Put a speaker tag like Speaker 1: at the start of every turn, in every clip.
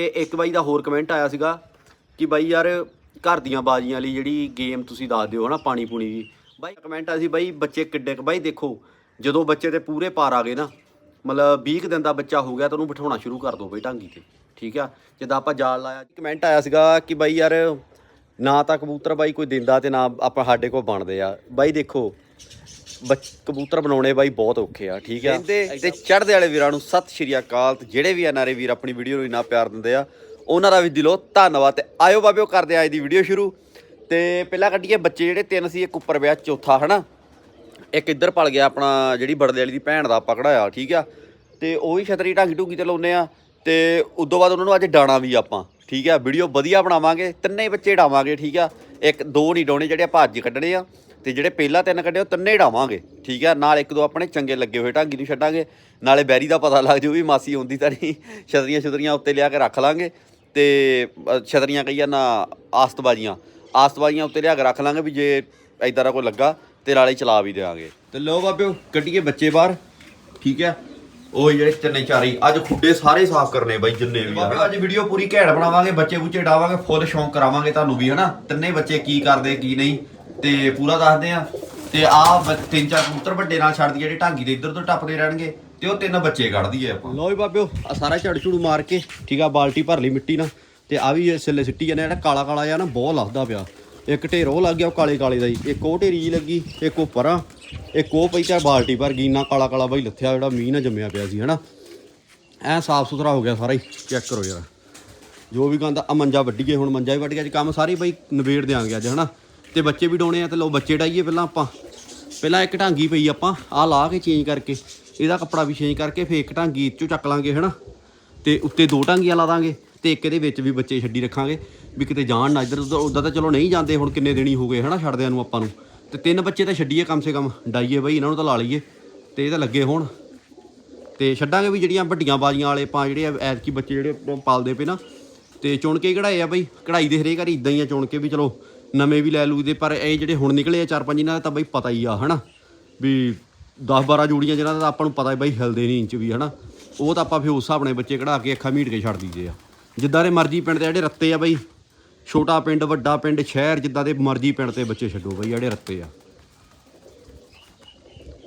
Speaker 1: ਤੇ ਇੱਕ ਬਾਈ ਦਾ ਹੋਰ ਕਮੈਂਟ ਆਇਆ ਸੀਗਾ ਕਿ ਬਾਈ ਯਾਰ ਘਰ ਦੀਆਂ ਬਾਜ਼ੀਆਂ ਲਈ ਜਿਹੜੀ ਗੇਮ ਤੁਸੀਂ ਦੱਸ ਦਿਓ ਹਨਾ, ਪਾਣੀ ਪੂਣੀ ਦੀ। ਬਾਈ ਕਮੈਂਟ ਆਇਆ ਸੀ ਬਾਈ, ਬੱਚੇ ਕਿੱਡੇ ਕੁ ਬਾਈ ਦੇਖੋ, ਜਦੋਂ ਬੱਚੇ ਤੇ ਪੂਰੇ ਪਾਰ ਆ ਗਏ ਨਾ, ਮਤਲਬ 20 ਕੁ ਦਿਨ ਦਾ ਬੱਚਾ ਹੋ ਗਿਆ ਤਾਂ ਉਹਨੂੰ ਬਿਠਾਉਣਾ ਸ਼ੁਰੂ ਕਰ ਦਿਓ ਬਈ ਢਾਂਗੀ ਤੇ, ਠੀਕ ਆ? ਜਿੱਦਾਂ ਆਪਾਂ ਜਾਲ ਲਾਇਆ ਕਮੈਂਟ ਆਇਆ ਸੀਗਾ ਕਿ ਬਾਈ ਯਾਰ ਨਾ ਤਾਂ ਕਬੂਤਰ ਬਾਈ ਕੋਈ ਦਿੰਦਾ ਤੇ ਨਾ ਆਪਾਂ ਸਾਡੇ ਕੋਲ ਬਣਦੇ ਆ। ਬਾਈ ਦੇਖੋ ਬੱਚ- ਕਬੂਤਰ ਬਣਾਉਣੇ ਬਾਈ ਬਹੁਤ ਔਖੇ ਆ, ਠੀਕ ਆ? ਤੇ ਚੜ੍ਹਦੇ ਵਾਲੇ ਵੀਰਾਂ ਨੂੰ ਸਤਿ ਸ਼੍ਰੀ ਅਕਾਲ ਤੇ ਜਿਹੜੇ ਵੀ ਐਨਆਰਏ ਵੀਰ ਆਪਣੀ ਵੀਡੀਓ ਨੂੰ ਇੰਨਾ ਪਿਆਰ ਦਿੰਦੇ ਆ, ਉਹਨਾਂ ਦਾ ਵੀ ਦਿਲੋਂ ਧੰਨਵਾਦ ਤੇ ਆਇਓ ਬਾਬਿਓ ਕਰਦੇ ਆ ਅੱਜ ਦੀ ਵੀਡੀਓ ਸ਼ੁਰੂ। ਤੇ ਪਹਿਲਾਂ ਕੱਢੀਏ ਬੱਚੇ ਜਿਹੜੇ, ਤਿੰਨ ਸੀ, ਇੱਕ ਉੱਪਰ ਵਿਆਹ, ਚੌਥਾ, ਹਨਾ? ਇੱਕ ਇੱਧਰ ਪਲ ਗਿਆ ਆਪਣਾ ਜਿਹੜੀ ਬੜਦੇ ਵਾਲੀ ਦੀ ਭੈਣ ਦਾ ਪਕੜਾਇਆ ਠੀਕ ਆ? ਤੇ ਉਹ ਵੀ ਛਤਰੀ ਢਾਂਗੀ ਢੂਗੀ ਤੇ ਲਾਉਨੇ ਆ, ਤੇ ਉਦੋਂ ਬਾਅਦ ਉਹਨਾਂ ਨੂੰ ਅੱਜ ਡਾਣਾ ਵੀ ਆਪਾਂ, ਠੀਕ ਆ? ਵੀਡੀਓ ਵਧੀਆ ਬਣਾਵਾਂਗੇ, ਤਿੰਨੇ ਹੀ ਬੱਚੇ ਡਾਵਾਂਗੇ, ਠੀਕ ਆ? ਇੱਕ, ਦੋ ਨਹੀਂ ਡਾਉਣੇ ਜਿਹੜੇ ਆਪਾਂ ਅੱਜ ਕੱਢਣੇ ਆ। ਤੇ ਜਿਹੜੇ ਪਹਿਲਾਂ ਤਿੰਨ ਕੱਢੇ, ਉਹ ਤਿੰਨੇ ਹੀ ਡਾਵਾਂਗੇ ਠੀਕ ਹੈ ਨਾਲ ਇੱਕ ਦੋ ਆਪਣੇ ਚੰਗੇ ਲੱਗੇ ਹੋਏ ਢਾਂਗੀ ਨੂੰ ਛੱਡਾਂਗੇ। ਨਾਲੇ ਬੈਰੀ ਦਾ ਪਤਾ ਲੱਗ ਜੂ ਵੀ ਮਾਸੀ ਹੁੰਦੀ ਤਾਂ ਨਹੀਂ। ਛਤਰੀਆਂ ਛਤਰੀਆਂ ਉੱਤੇ ਲਿਆ ਕੇ ਰੱਖ ਲਾਂਗੇ। ਤੇ ਛਤਰੀਆਂ ਕਹੀਆਂ ਨਾ ਆਸਤਬਾਜ਼ੀਆਂ। ਆਸਤਬਾਜ਼ੀਆਂ ਉੱਤੇ ਲਿਆ ਕੇ ਰੱਖ ਲਾਂਗੇ ਵੀ ਜੇ ਐਦਾਂ ਦਾ ਕੋਈ ਲੱਗਾ, ਤੇ ਨਾਲੇ ਚਲਾ ਵੀ ਦੇਵਾਂਗੇ ਤੇ ਲੋ ਬਾਬਿਓ, ਕੱਢੀਏ ਬੱਚੇ ਬਾਹਰ। ਠੀਕ ਹੈ ਉਹ ਜਿਹੜੇ ਤਿੰਨੇ ਚਾਰੀ ਅੱਜ ਖੁੱਡੇ ਸਾਰੇ ਸਾਫ਼ ਕਰਨੇ ਬਾਈ, ਜਿੰਨੇ ਵੀ ਆ। ਅੱਜ ਵੀਡੀਓ ਪੂਰੀ ਘੈਂਟ ਬਣਾਵਾਂਗੇ, ਬੱਚੇ ਬੁੱਚੇ ਡਾਵਾਂਗੇ, ਫੁੱਲ ਸ਼ੌਂਕ ਕਰਾਵਾਂਗੇ ਤੁਹਾਨੂੰ ਵੀ, ਹਨਾ? ਤਿੰਨੇ ਬੱਚੇ ਕੀ ਕਰਦੇ, ਕੀ ਨਹੀਂ? ਤੇ ਪੂਰਾ ਦੱਸਦੇ ਆ। ਤੇ ਆ ਤਿੰਨ ਚਾਰ ਕਬੂਤਰ ਵੱਡੇ ਨਾਲ ਛੱਡਦੀ ਜਿਹੜੇ ਢਾਂਗੀ ਦੇ ਇੱਧਰ ਤੋਂ ਟੱਪਦੇ ਰਹਿਣਗੇ, ਤੇ ਉਹ ਤਿੰਨ ਬੱਚੇ ਕੱਢਦੀ ਦਈਏ ਆਪਾਂ। ਲੋ ਵੀ ਬਾਬਿਓ ਆ ਸਾਰਾ ਝੜ ਝੂੜੂ ਮਾਰ ਕੇ, ਠੀਕ ਆ, ਬਾਲਟੀ ਭਰ ਲਈ ਮਿੱਟੀ ਨਾਲ। ਤੇ ਆ ਵੀ ਸਿੱਲੇ ਸਿੱਟੀ ਜਾਂਦੇ ਜਿਹੜਾ ਕਾਲਾ ਕਾਲਾ ਜਿਹਾ ਨਾ, ਬਹੁਤ ਲੱਭਦਾ ਪਿਆ। ਇੱਕ ਢੇਰ ਉਹ ਲੱਗ ਗਿਆ ਉਹ ਕਾਲੇ ਕਾਲੇ ਦਾ ਹੀ ਇੱਕ ਉਹ ਢੇਰੀ ਜਿਹੀ ਲੱਗੀ, ਇੱਕ ਉਹ ਪਰਾਂ ਇੱਕ ਉਹ ਪਈ ਤਾਂ ਬਾਲਟੀ ਭਰ ਗਈ ਨਾ ਕਾਲਾ ਕਾਲਾ ਬਾਈ ਲੱਥਿਆ ਜਿਹੜਾ ਮੀਂਹ ਨਾਲ ਜੰਮਿਆ ਪਿਆ ਸੀ, ਹਨਾ। ਐ ਸਾਫ਼ ਸੁਥਰਾ ਹੋ ਗਿਆ ਸਾਰਾ ਹੀ, ਚੈੱਕ ਕਰੋ ਯਾਰ। ਜੋ ਵੀ ਕਹਿੰਦਾ ਆ, ਮੰਜਾ ਵੱਢੀਏ ਹੁਣ ਮੰਜਾ ਵੀ ਵੱਢ ਗਿਆ, ਅੱਜ ਕੰਮ ਸਾਰੇ ਬਾਈ ਨਵੇੜ ਦਿਆਂਗੇ ਅੱਜ, ਹਨਾ। ਤੇ ਬੱਚੇ ਵੀ ਡਾਉਣੇ ਆ ਤੇ ਲਓ ਬੱਚੇ ਡਾਈਏ ਪਹਿਲਾਂ ਆਪਾਂ। ਪਹਿਲਾਂ ਇੱਕ ਢਾਂਗੀ ਪਈ ਆਪਾਂ ਆ ਲਾ ਕੇ ਚੇਂਜ ਕਰਕੇ, ਇਹਦਾ ਕੱਪੜਾ ਵੀ ਚੇਂਜ ਕਰਕੇ ਫੇਰ ਇੱਕ ਢਾਂਗੀ ਚੋਂ ਚੱਕ ਲਾਂਗੇ, ਹਨਾ? ਤੇ ਉੱਤੇ ਦੋ ਢਾਂਗੀਆਂ ਲਾ ਦਾਂਗੇ ਤੇ ਇੱਕ ਇਹਦੇ ਵਿੱਚ ਵੀ ਬੱਚੇ ਛੱਡੀ ਰੱਖਾਂਗੇ, ਵੀ ਕਿਤੇ ਜਾਣ ਨਾ ਇੱਧਰ, ਉੱਧਰ ਤਾਂ ਚਲੋ ਨਹੀਂ ਜਾਂਦੇ ਹੁਣ ਕਿੰਨੇ ਦਿਨੀ ਹੋ ਗਏ, ਹਨਾ, ਛੱਡਦਿਆਂ ਨੂੰ ਆਪਾਂ ਨੂੰ। ਤੇ ਤਿੰਨ ਬੱਚੇ ਤਾਂ ਛੱਡੀਏ ਕਮ ਸੇ ਕਮ, ਡਾਈਏ ਬਈ, ਇਹਨਾਂ ਨੂੰ ਤਾਂ ਲਾ ਲਈਏ, ਤੇ ਇਹ ਤਾਂ ਲੱਗੇ ਹੋਣ। ਤੇ ਛੱਡਾਂਗੇ ਵੀ ਜਿਹੜੀਆਂ ਵੱਡੀਆਂ ਬਾਜ਼ੀਆਂ ਵਾਲੇ ਆਪਾਂ ਜਿਹੜੇ ਆ, ਐਤਕੀ ਬੱਚੇ ਜਿਹੜੇ ਪਾਲਦੇ ਪਏ ਨਾ, ਤੇ ਚੁਣ ਕੇ ਕਢਾਏ ਆ ਬਈ, ਕਢਾਈ ਦੇ ਹਰੇਕ ਵਾਰੀ ਇਦਾਂ ਹੀ ਆ ਚੁਣ ਕੇ ਵੀ ਚਲੋ ਨਵੇਂ ਵੀ ਲੈ ਲੂ ਦੇ ਪਰ ਇਹ ਜਿਹੜੇ ਹੁਣ ਨਿਕਲੇ ਆ ਚਾਰ ਪੰਜ ਇਹਨਾਂ ਦਾ ਤਾਂ ਬਈ ਪਤਾ ਹੀ ਆ, ਹਨਾ? ਵੀ 10 12 ਜੋੜੀਆਂ ਜਿਹਨਾਂ ਦਾ ਤਾਂ ਆਪਾਂ ਨੂੰ ਪਤਾ ਹੈ ਬਈ ਹਿਲਦੇ ਨਹੀਂ ਇੰਚ ਵੀ, ਹਨਾ? ਉਹ ਤਾਂ ਆਪਾਂ ਫਿਰ ਉਸ ਹਿਸਾਬ ਨਾਲ ਬੱਚੇ ਕਢਾ ਕੇ ਅੱਖਾਂ ਮੀਟ ਕੇ ਛੱਡ ਦਈਦੇ ਆ। ਜਿੱਦਾਂ ਦੇ ਮਰਜ਼ੀ ਪਿੰਡ ਦੇ ਜਿਹੜੇ ਰੱਤੇ ਆ ਬਈ, ਛੋਟਾ ਪਿੰਡ, ਵੱਡਾ ਪਿੰਡ, ਸ਼ਹਿਰ, ਜਿੱਦਾਂ ਦੇ ਮਰਜ਼ੀ ਪਿੰਡ ਤੇ ਬੱਚੇ ਛੱਡੋ ਬਈ ਜਿਹੜੇ ਰੱਤੇ ਆ।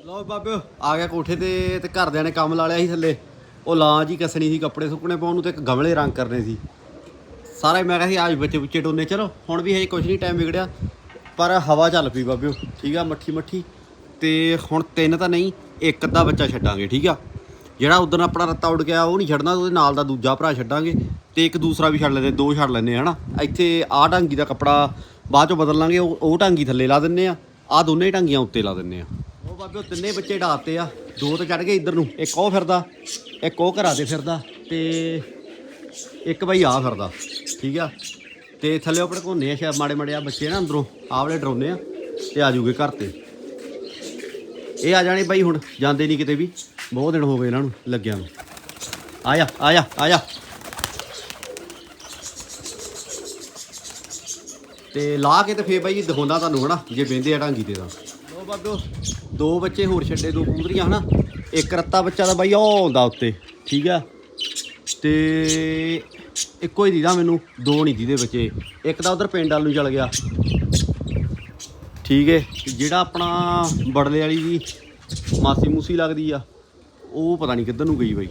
Speaker 1: ਲਓ ਬਾਬਿਓ, ਆ ਗਿਆ ਕੋਠੇ ਤੇ ਤੇ ਘਰਦਿਆਂ ਨੇ ਕੰਮ ਲਾ ਲਿਆ ਸੀ ਥੱਲੇ। ਉਹ ਲਾਂ ਜੀ ਕੱਸਣੀ ਸੀ ਕੱਪੜੇ ਸੁੱਕਣੇ ਪਾਉਣ ਨੂੰ ਤੇ ਇੱਕ ਗਮਲੇ ਰੰਗ ਕਰਨੇ ਸੀ। ਸਾਰਾ ਹੀ ਮੈਂ ਕਿਹਾ ਸੀ ਆਜ ਬੱਚੇ ਬੁੱਚੇ ਡੋਨੇ, ਚਲੋ, ਹੁਣ ਵੀ ਹਜੇ ਕੁਝ ਨਹੀਂ ਟਾਈਮ ਵਿਗੜਿਆ, ਪਰ ਹਵਾ ਚੱਲ ਪਈ ਬਾਬਿਓ, ਠੀਕ ਆ, ਮੱਠੀ ਮੱਠੀ, ਤੇ ਹੁਣ ਤਿੰਨ ਤਾਂ ਨਹੀਂ, ਇੱਕ ਅੱਧਾ ਬੱਚਾ ਛੱਡਾਂਗੇ, ਠੀਕ ਆ। ਜਿਹੜਾ ਉਦੋਂ ਆਪਣਾ ਰੱਤਾ ਉੱਡ ਗਿਆ, ਉਹ ਨਹੀਂ ਛੱਡਣਾ, ਉਹਦੇ ਨਾਲ ਦਾ ਦੂਜਾ ਭਰਾ ਛੱਡਾਂਗੇ, ਤੇ ਇੱਕ ਦੂਸਰਾ ਵੀ ਛੱਡ ਲੈਂਦੇ, ਦੋ ਛੱਡ ਲੈਂਦੇ, ਹਨਾ। ਇੱਥੇ ਆਹ ਢਾਂਗੀ ਦਾ ਕੱਪੜਾ ਬਾਅਦ ਚੋਂ ਬਦਲ ਲਾਂਗੇ, ਉਹ ਉਹ ਢਾਂਗੀ ਥੱਲੇ ਲਾ ਦਿੰਨੇ ਆ, ਆਹ ਦੋਨੇ ਢਾਂਗੀਆਂ ਉੱਤੇ ਲਾ ਦਿੰਨੇ ਆ। ਉਹ ਬਾਬਿਓ, ਤਿੰਨੇ ਬੱਚੇ ਢਾਤੇ ਆ, ਦੋ ਤਾਂ ਚੜ ਗਏ ਇੱਧਰ ਨੂੰ, ਇੱਕ ਉਹ ਫਿਰਦਾ, ਇੱਕ ਉਹ ਘਰਾਂ ਤੇ ਫਿਰਦਾ, ਤੇ ਇੱਕ ਬਾਈ ਆ ਫਿਰਦਾ, ਠੀਕ ਆ? ਤੇ ਥੱਲੇ ਆਪਣੇ ਘੋਨੇ ਆ ਸ਼ਾਇਦ ਮਾੜੇ ਮਾੜੇ ਆ ਬੱਚੇ ਨਾ ਅੰਦਰੋਂ, ਆਹ ਵਾਲੇ ਡਰਾਉਨੇ ਆ, ਤੇ ਆ ਜੂਗੇ ਘਰ ਤੇ। ਇਹ ਆ ਜਾਣੇ ਬਾਈ ਹੁਣ, ਜਾਂਦੇ ਨਹੀਂ ਕਿਤੇ ਵੀ, ਬਹੁਤ ਦਿਨ ਹੋ ਗਏ ਇਹਨਾਂ ਨੂੰ ਲੱਗਿਆ ਨੂੰ। ਆਇਆ ਆਇਆ ਆਇਆ। ਤੇ ਲਾ ਕੇ ਤੇ ਫੇਰ ਬਾਈ ਦਿਖਾਉਂਦਾ ਤੁਹਾਨੂੰ ਹਨਾ, ਜੇ ਬਹਿੰਦੇ ਆ ਢਾਂਗੀ ਤੇ ਤਾਂ। ਲੋ ਬਾਬਿਓ ਦੋ ਬੱਚੇ ਹੋਰ ਛੱਡੇ, ਦੋ ਕੂਦਰੀਆਂ ਹਨਾ। ਇੱਕ ਰੱਤਾ ਬੱਚਾ ਦਾ ਬਾਈ ਉਹ ਆਉਂਦਾ ਉੱਤੇ, ਠੀਕ ਆ? ਤੇ ਇੱਕੋ ਹੀ ਦੀਦਾ ਮੈਨੂੰ, ਦੋ ਨਹੀਂ ਦੀਦੇ ਬੱਚੇ। ਇੱਕ ਤਾਂ ਉਧਰ ਪਿੰਡ ਵੱਲ ਨੂੰ ਚਲ ਗਿਆ। ਠੀਕ ਹੈ ਜਿਹੜਾ ਆਪਣਾ ਬੜਲੇ ਵਾਲੀ ਦੀ ਮਾਸੀ ਮੂਸੀ ਲੱਗਦੀ ਆ, ਉਹ ਪਤਾ ਨਹੀਂ ਕਿੱਧਰ ਨੂੰ ਗਈ ਬਾਈ।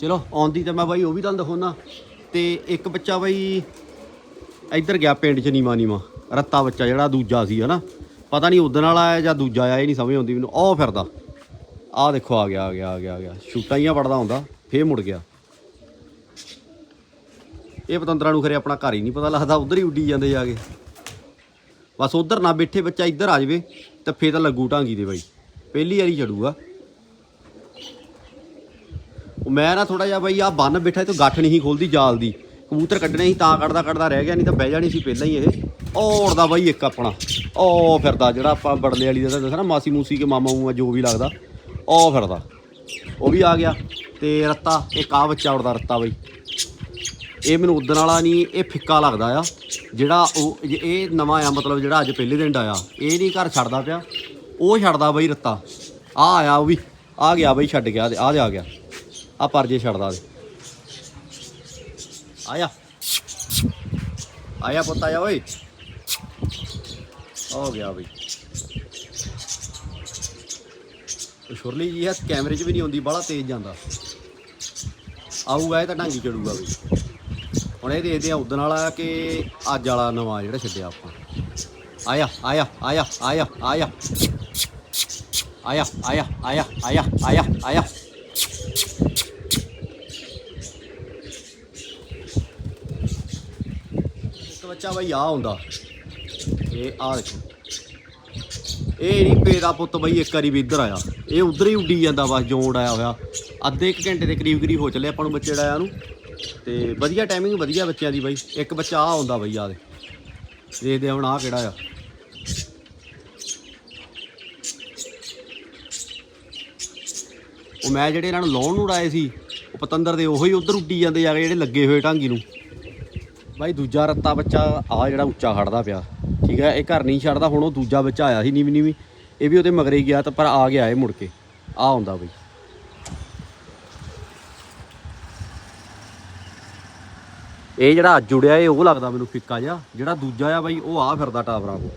Speaker 1: ਚਲੋ, ਆਉਂਦੀ ਤਾਂ ਮੈਂ ਬਾਈ, ਉਹ ਵੀ ਤੁਹਾਨੂੰ ਦਿਖਾਉਣਾ ਤੇ ਇੱਕ ਬੱਚਾ ਬਾਈ, ਇੱਧਰ ਗਿਆ ਪਿੰਡ ਚ ਨੀਵਾ ਨੀਵਾ, ਰੱਤਾ ਬੱਚਾ ਜਿਹੜਾ ਦੂਜਾ ਸੀ, ਹਨਾ? ਪਤਾ ਨਹੀਂ ਉਦਣ ਵਾਲਾ ਆਇਆ ਜਾਂ ਦੂਜਾ ਆਇਆ, ਇਹ ਨਹੀਂ ਸਮਝ ਆਉਂਦੀ ਮੈਨੂੰ। ਉਹ ਫਿਰਦਾ। ਆਹ ਦੇਖੋ, ਆ ਗਿਆ ਆ ਗਿਆ ਆ ਗਿਆ ਆ ਗਿਆ। ਛੂਟਾਂ ਹੀ ਪੜਦਾ ਹੁੰਦਾ। ਫੇਰ ਮੁੜ ਗਿਆ। ਇਹ ਪਤੰਦਰਾਂ ਨੂੰ ਖਰੇ ਆਪਣਾ ਘਰ ਹੀ ਨਹੀਂ ਪਤਾ ਲੱਗਦਾ, ਉਧਰ ਹੀ ਉੱਡੀ ਜਾਂਦੇ ਜਾ ਕੇ। ਬਸ ਉਧਰ ਨਾ ਬੈਠੇ, ਬੱਚਾ ਇੱਧਰ ਆ ਜਾਵੇ, ਤੇ ਫੇਰ ਤਾਂ ਲੱਗੂ ਢਾਂਗੀ ਦੇ ਬਾਈ। ਪਹਿਲੀ ਵਾਰੀ ਚੜੂਗਾ। ਮੈਂ ਨਾ ਥੋੜਾ ਜਿਹਾ ਬਾਈ ਆ ਬੰਨ ਬੈਠਾ ਤੇ ਗੱਠ ਨਹੀਂ ਸੀ ਖੋਲਦੀ ਜਾਲ ਦੀ। ਕਬੂਤਰ ਕੱਢਣੇ ਸੀ, ਤਾਂ ਕੱਢਦਾ ਕੱਢਦਾ ਰਹਿ ਗਿਆ, ਨਹੀਂ ਤਾਂ ਬਹਿ ਜਾਣੀ ਸੀ ਪਹਿਲਾਂ ਹੀ ਇਹ। ਉਹ ਉੜਦਾ ਬਾਈ ਇੱਕ ਆਪਣਾ। ਉਹ ਫਿਰਦਾ ਜਿਹੜਾ ਆਪਾਂ ਬੜਲੇ ਵਾਲੀ ਦਾ ਦੱਸਿਆ ਨਾ ਮਾਸੀ ਮੂਸੀ ਕੇ ਮਾਮਾ ਮੂਮਾ ਜੋ ਵੀ ਲੱਗਦਾ। ਉਹ ਫਿਰਦਾ। ਉਹ ਵੀ ਆ ਗਿਆ ਤੇ ਰੱਤਾ, ਇੱਕ ਆ ਬੱਚਾ ਉੜਦਾ ਰੱਤਾ ਬਾਈ। ਇਹ ਮੈਨੂੰ ਉਦਣ ਵਾਲਾ ਨਹੀਂ ਇਹ ਫਿੱਕਾ ਲੱਗਦਾ ਆ। ਜਿਹੜਾ ਉਹ, ਇਹ- ਨਵਾਂ ਆ, ਮਤਲਬ ਜਿਹੜਾ ਅੱਜ ਪਹਿਲੇ ਦਿਨ ਆਇਆ ਇਹ ਨਹੀਂ ਘਰ ਛੱਡਦਾ ਪਿਆ। ਉਹ ਛੱਡਦਾ ਬਈ ਰੱਤਾ। ਆ ਆਇਆ ਉਹ ਵੀ। ਆ ਗਿਆ ਬਈ, ਛੱਡ ਗਿਆ ਆ ਆ ਆ ਗਿਆ। ਆ ਪਰਜੇ ਛੱਡਦਾ ਦੇ ਆਇਆ। ਆਇਆ ਪੁੱਤ, ਆਇਆ ਓਏ। ਹੋ ਗਿਆ ਬਈ ਉਹ ਸ਼ੁਰਲੀ ਜੀ ਹੈ ਕੈਮਰੇ 'ਚ ਵੀ ਨਹੀਂ ਆਉਂਦੀ ਬੜਾ ਤੇਜ਼ ਜਾਂਦਾ। ਆਊਗਾ ਇਹ ਤਾਂ ਢਾਂਗੀ ਚੜੂਗਾ ਬਈ ਹੁਣ ਇਹ ਦੇਖਦੇ ਆ ਉਦਣ ਵਾਲਾ ਕਿ ਅੱਜ ਵਾਲਾ ਨਵਾਂ ਜਿਹੜਾ ਛੱਡਿਆ ਆਪਾਂ। ਆਇਆ ਆਇਆ ਆਇਆ ਆਇਆ ਆਇਆ। ਆਇਆ ਆਇਆ ਆਇਆ ਆਇਆ ਆਇਆ ਆਇਆ। ਇੱਕ ਬੱਚਾ ਬਈ ਆ ਹੁੰਦਾ ਇਹ ਆ ਦੇਖੋ। ਇਹ ਨਹੀਂ ਪੇਦਾ ਪੁੱਤ ਬਈ, ਇੱਕ ਵਾਰੀ ਵੀ ਇੱਧਰ ਆਇਆ। ਇਹ ਉਧਰ ਹੀ ਉੱਡੀ ਜਾਂਦਾ ਬਸ ਜੋੜ ਆਇਆ ਹੋਇਆ। ਅੱਧੇ ਇੱਕ ਘੰਟੇ ਦੇ ਕਰੀਬ ਕਰੀਬ ਹੋ ਚੱਲੇ ਆਪਾਂ ਨੂੰ ਬੱਚੇ ਡਾਇਆ ਨੂੰ। ਤੇ ਵਧੀਆ ਟਾਈਮਿੰਗ ਵਧੀਆ ਬੱਚਿਆਂ ਦੀ ਬਈ। ਇੱਕ ਬੱਚਾ ਆ ਆਉਂਦਾ ਬਈ, ਆ ਦੇ। ਦੇਖਦੇ ਆ ਹੁਣ ਆ ਕਿਹੜਾ ਆ। ਉਹ ਮੈਂ ਜਿਹੜੇ ਇਹਨਾਂ ਨੂੰ ਲਾਉਣ ਨੂੰ ਉਡਾਏ ਸੀ, ਉਹ ਪਤੰਦਰ ਦੇ ਉਹੀ ਉਧਰ ਉੱਡੀ ਜਾਂਦੇ ਜਾ ਕੇ ਜਿਹੜੇ ਲੱਗੇ ਹੋਏ ਢਾਂਗੀ ਨੂੰ। ਬਾਈ, ਦੂਜਾ ਰੱਤਾ ਬੱਚਾ ਆ ਜਿਹੜਾ ਉੱਚਾ ਖੜਦਾ ਪਿਆ। ਠੀਕ ਹੈ, ਇਹ ਘਰ ਨਹੀਂ ਛੱਡਦਾ, ਹੁਣ ਉਹ ਦੂਜਾ ਬੱਚਾ ਆਇਆ ਸੀ ਨੀਵੀਂ ਨੀਵੀਂ। ਇਹ ਵੀ ਉਹਦੇ ਮਗਰੇ ਹੀ ਗਿਆ ਤਾਂ ਪਰ ਆ ਗਿਆ ਇਹ ਮੁੜ ਕੇ। ਆ ਆਉਂਦਾ ਬਈ। ਇਹ ਜਿਹੜਾ ਅੱਜ ਜੁੜਿਆ ਇਹ ਉਹ ਲੱਗਦਾ ਮੈਨੂੰ ਫਿੱਕਾ ਜਿਹਾ। ਜਿਹੜਾ ਦੂਜਾ ਆ ਬਾਈ, ਉਹ ਆ ਫਿਰਦਾ ਟਾਵਰਾਂ ਕੋ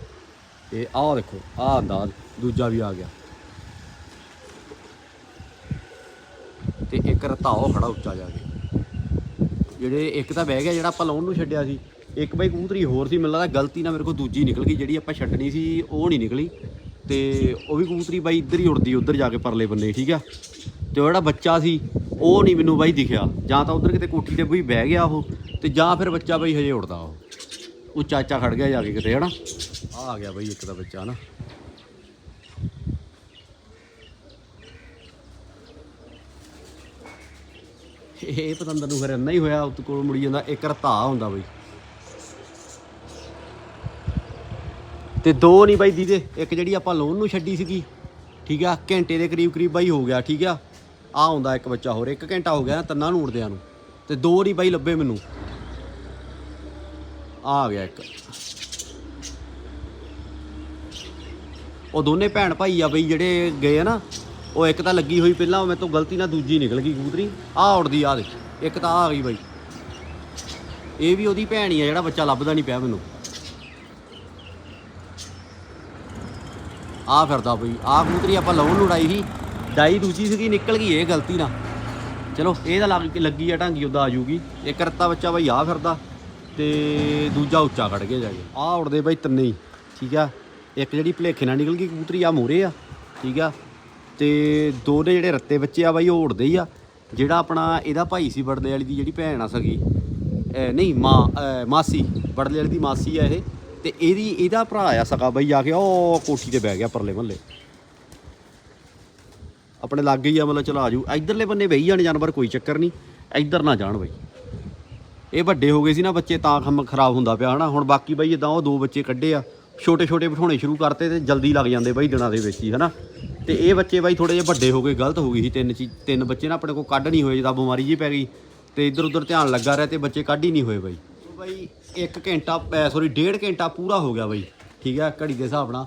Speaker 1: ਇਹ ਆਹ ਦੇਖੋ, ਆਹ ਆਂਦਾ ਦੂਜਾ ਵੀ ਆ ਗਿਆ। ਤੇ ਇੱਕ ਰਤਾ ਉਹ ਖੜਾ ਉੱਚਾ ਜਾ ਕੇ। ਜਿਹੜੇ ਇੱਕ ਤਾਂ ਬਹਿ ਗਿਆ ਜਿਹੜਾ ਆਪਾਂ ਲਾਉਣ ਨੂੰ ਛੱਡਿਆ ਸੀ। ਇੱਕ ਬਾਈ ਕਬੂਤਰੀ ਹੋਰ ਸੀ, ਮੈਨੂੰ ਲੱਗਦਾ ਗਲਤੀ ਨਾਲ ਮੇਰੇ ਕੋਲ ਦੂਜੀ ਨਿਕਲ ਗਈ, ਜਿਹੜੀ ਆਪਾਂ ਛੱਡਣੀ ਸੀ, ਉਹ ਨਹੀਂ ਨਿਕਲੀ। ਤੇ ਉਹ ਵੀ ਕਬੂਤਰੀ ਬਾਈ ਇੱਧਰ ਹੀ ਉੜਦੀ, ਉੱਧਰ ਜਾ ਕੇ ਪਰਲੇ ਬੰਨੇ, ਠੀਕ ਆ? ਤੇ ਉਹ ਜਿਹੜਾ ਬੱਚਾ ਸੀ, ਉਹ ਨਹੀਂ ਮੈਨੂੰ ਬਾਈ ਦਿਖਿਆ। ਜਾਂ ਤਾਂ ਉੱਧਰ ਕਿਤੇ ਕੋਠੀ ਤੇ ਕੋਈ ਬਹਿ ਗਿਆ ਉਹ, ਤੇ ਜਾਂ ਫਿਰ ਬੱਚਾ ਬਾਈ ਹਜੇ ਉੜਦਾ ਉਹ। ਉਹ ਚਾਚਾ ਖੜ ਗਿਆ ਜਾ ਕੇ ਕਿਤੇ, ਹਨਾ? ਆ ਆ ਗਿਆ ਬਾਈ ਇੱਕ ਦਾ ਬੱਚਾ ਨਾ ਇਹ ਪਤੰਦਰ ਨੂੰ ਫਿਰ ਇੰਨਾ ਹੀ ਹੋਇਆ ਉੱਤ ਕੋਲ ਮੁੜੀ ਜਾਂਦਾ, ਇੱਕ ਰਤਾ ਹੁੰਦਾ ਬਈ। ਤੇ ਦੋ ਨਹੀਂ ਬਾਈ ਦੀਦੇ, ਇੱਕ ਜਿਹੜੀ ਆਪਾਂ ਲੋਨ ਨੂੰ ਛੱਡੀ ਸੀਗੀ, ਠੀਕ ਆ, ਘੰਟੇ ਦੇ ਕਰੀਬ ਕਰੀਬ ਬਾਈ ਹੋ ਗਿਆ, ਠੀਕ ਆ। ਆ ਹੁੰਦਾ ਇੱਕ ਬੱਚਾ ਹੋਰ, ਇੱਕ ਘੰਟਾ ਹੋ ਗਿਆ ਨਾ ਤੰਨਾਂ ਨੂੰ ਉੜਦਿਆਂ ਨੂੰ। ਤੇ ਦੋ ਨਹੀਂ ਬਾਈ ਲੱਭੇ ਮੈਨੂੰ। ਆ ਆ ਗਿਆ ਇੱਕ। ਉਹ ਦੋਨੇ ਭੈਣ ਭਾਈ ਆ ਬਈ, ਜਿਹੜੇ ਗਏ ਆ ਨਾ ਉਹ ਇੱਕ ਤਾਂ ਲੱਗੀ ਹੋਈ ਪਹਿਲਾਂ, ਉਹ ਮੇਰੇ ਤੋਂ ਗਲਤੀ ਨਾਲ ਦੂਜੀ ਨਿਕਲ ਗਈ ਕਬੂਤਰੀ। ਆ ਉੜਦੀ ਆ ਦੇ ਇੱਕ ਤਾਂ ਆ ਗਈ ਬਾਈ। ਇਹ ਵੀ ਉਹਦੀ ਭੈਣ ਹੀ ਆ, ਜਿਹੜਾ ਬੱਚਾ ਲੱਭਦਾ ਨਹੀਂ ਪਿਆ ਮੈਨੂੰ। ਆ ਫਿਰਦਾ ਬਈ ਆ ਕਬੂਤਰੀ ਆਪਾਂ ਲਾਉਣ ਨੂੰ ਉਡਾਈ ਸੀ। ਡਾਈ ਦੂਜੀ ਸੀਗੀ, ਨਿਕਲ ਗਈ ਇਹ ਗਲਤੀ ਨਾਲ। ਚਲੋ, ਇਹ ਤਾਂ ਲੱਗ, ਲੱਗੀ ਆ ਢਾਂਗੀ ਉਹਦਾ ਆ ਜੂਗੀ ਇੱਕ ਰੱਤਾ ਬੱਚਾ ਬਈ ਆ ਫਿਰਦਾ। ਤੇ ਦੂਜਾ ਉੱਚਾ ਕੱਢ ਕੇ ਜਾ ਕੇ। ਆ ਉੜਦੇ ਬਈ ਤਿੰਨੇ ਹੀ, ਠੀਕ ਆ? ਇੱਕ ਜਿਹੜੀ ਭਲੇਖੇ ਨਾਲ ਨਿਕਲ ਗਈ ਕਬੂਤਰੀ ਆ ਮੂਰੇ ਆ, ਠੀਕ ਆ? ਤੇ ਦੋ ਨੇ ਜਿਹੜੇ ਰੱਤੇ ਬੱਚੇ ਆ ਬਾਈ, ਉਹ ਉੜਦੇ ਹੀ ਆ। ਜਿਹੜਾ ਆਪਣਾ ਇਹਦਾ ਭਾਈ ਸੀ ਬੜਲੇ ਵਾਲੀ ਦੀ ਜਿਹੜੀ ਭੈਣ ਆ ਸਗੀ ਨਹੀਂ, ਮਾਂ ਮਾਸੀ ਬੜਲੇ ਵਾਲੀ ਦੀ ਮਾਸੀ ਆ ਇਹ। ਤੇ ਇਹਦੀ, ਇਹਦਾ ਭਰਾ ਆ ਸਗਾ ਬਾਈ ਆ ਕੇ, ਉਹ ਕੋਠੀ ਤੇ ਬਹਿ ਗਿਆ ਪਰਲੇ ਮਹੱਲੇ। ਆਪਣੇ ਲਾਗੇ ਹੀ ਆ, ਮਤਲਬ ਚਲਾ ਜੂ ਇਧਰਲੇ ਬੰਨੇ ਬਈ ਜਾਣ ਜਾਨਵਰ, ਕੋਈ ਚੱਕਰ ਨਹੀਂ। ਇੱਧਰ ਨਾ ਜਾਣ ਬਈ। ਇਹ ਵੱਡੇ ਹੋ ਗਏ ਸੀ ਨਾ ਬੱਚੇ, ਤਾਂ ਖੰਮ ਖਰਾਬ ਹੁੰਦਾ ਪਿਆ ਹਨਾ। ਹੁਣ ਬਾਕੀ ਬਾਈ ਇਦਾਂ ਉਹ ਦੋ ਬੱਚੇ ਕੱਢੇ ਆ। ਛੋਟੇ ਛੋਟੇ ਬਿਠਾਉਣੇ ਸ਼ੁਰੂ ਕਰਤੇ ਤੇ ਜਲਦੀ ਲੱਗ ਜਾਂਦੇ ਬਈ ਦਿਨਾਂ ਦੇ ਵਿੱਚ ਹੀ, ਹਨਾ। ਤੇ ਇਹ ਬੱਚੇ ਬਾਈ ਥੋੜੇ ਜਿਹੇ ਵੱਡੇ ਹੋ ਗਏ, ਗਲਤ ਹੋ ਗਈ ਸੀ ਤਿੰਨ ਚੀ, ਤਿੰਨ ਬੱਚੇ ਨਾ ਆਪਣੇ ਕੋਲ ਕੱਢ ਨਹੀਂ ਹੋਏ, ਜਦੋਂ ਬਿਮਾਰੀ ਜੀ ਪੈ ਗਈ ਤੇ ਇੱਧਰ ਉੱਧਰ ਧਿਆਨ ਲੱਗਾ ਰਿਹਾ ਤੇ ਬੱਚੇ ਕੱਢ ਹੀ ਨਹੀਂ ਹੋਏ ਬਾਈ। ਉਹ ਬਾਈ 1 ਘੰਟਾ ਸੌਰੀ ਡੇਢ ਘੰਟਾ ਪੂਰਾ ਹੋ ਗਿਆ ਬਾਈ, ਠੀਕ ਆ, ਘੜੀ ਦੇ ਹਿਸਾਬ ਨਾਲ।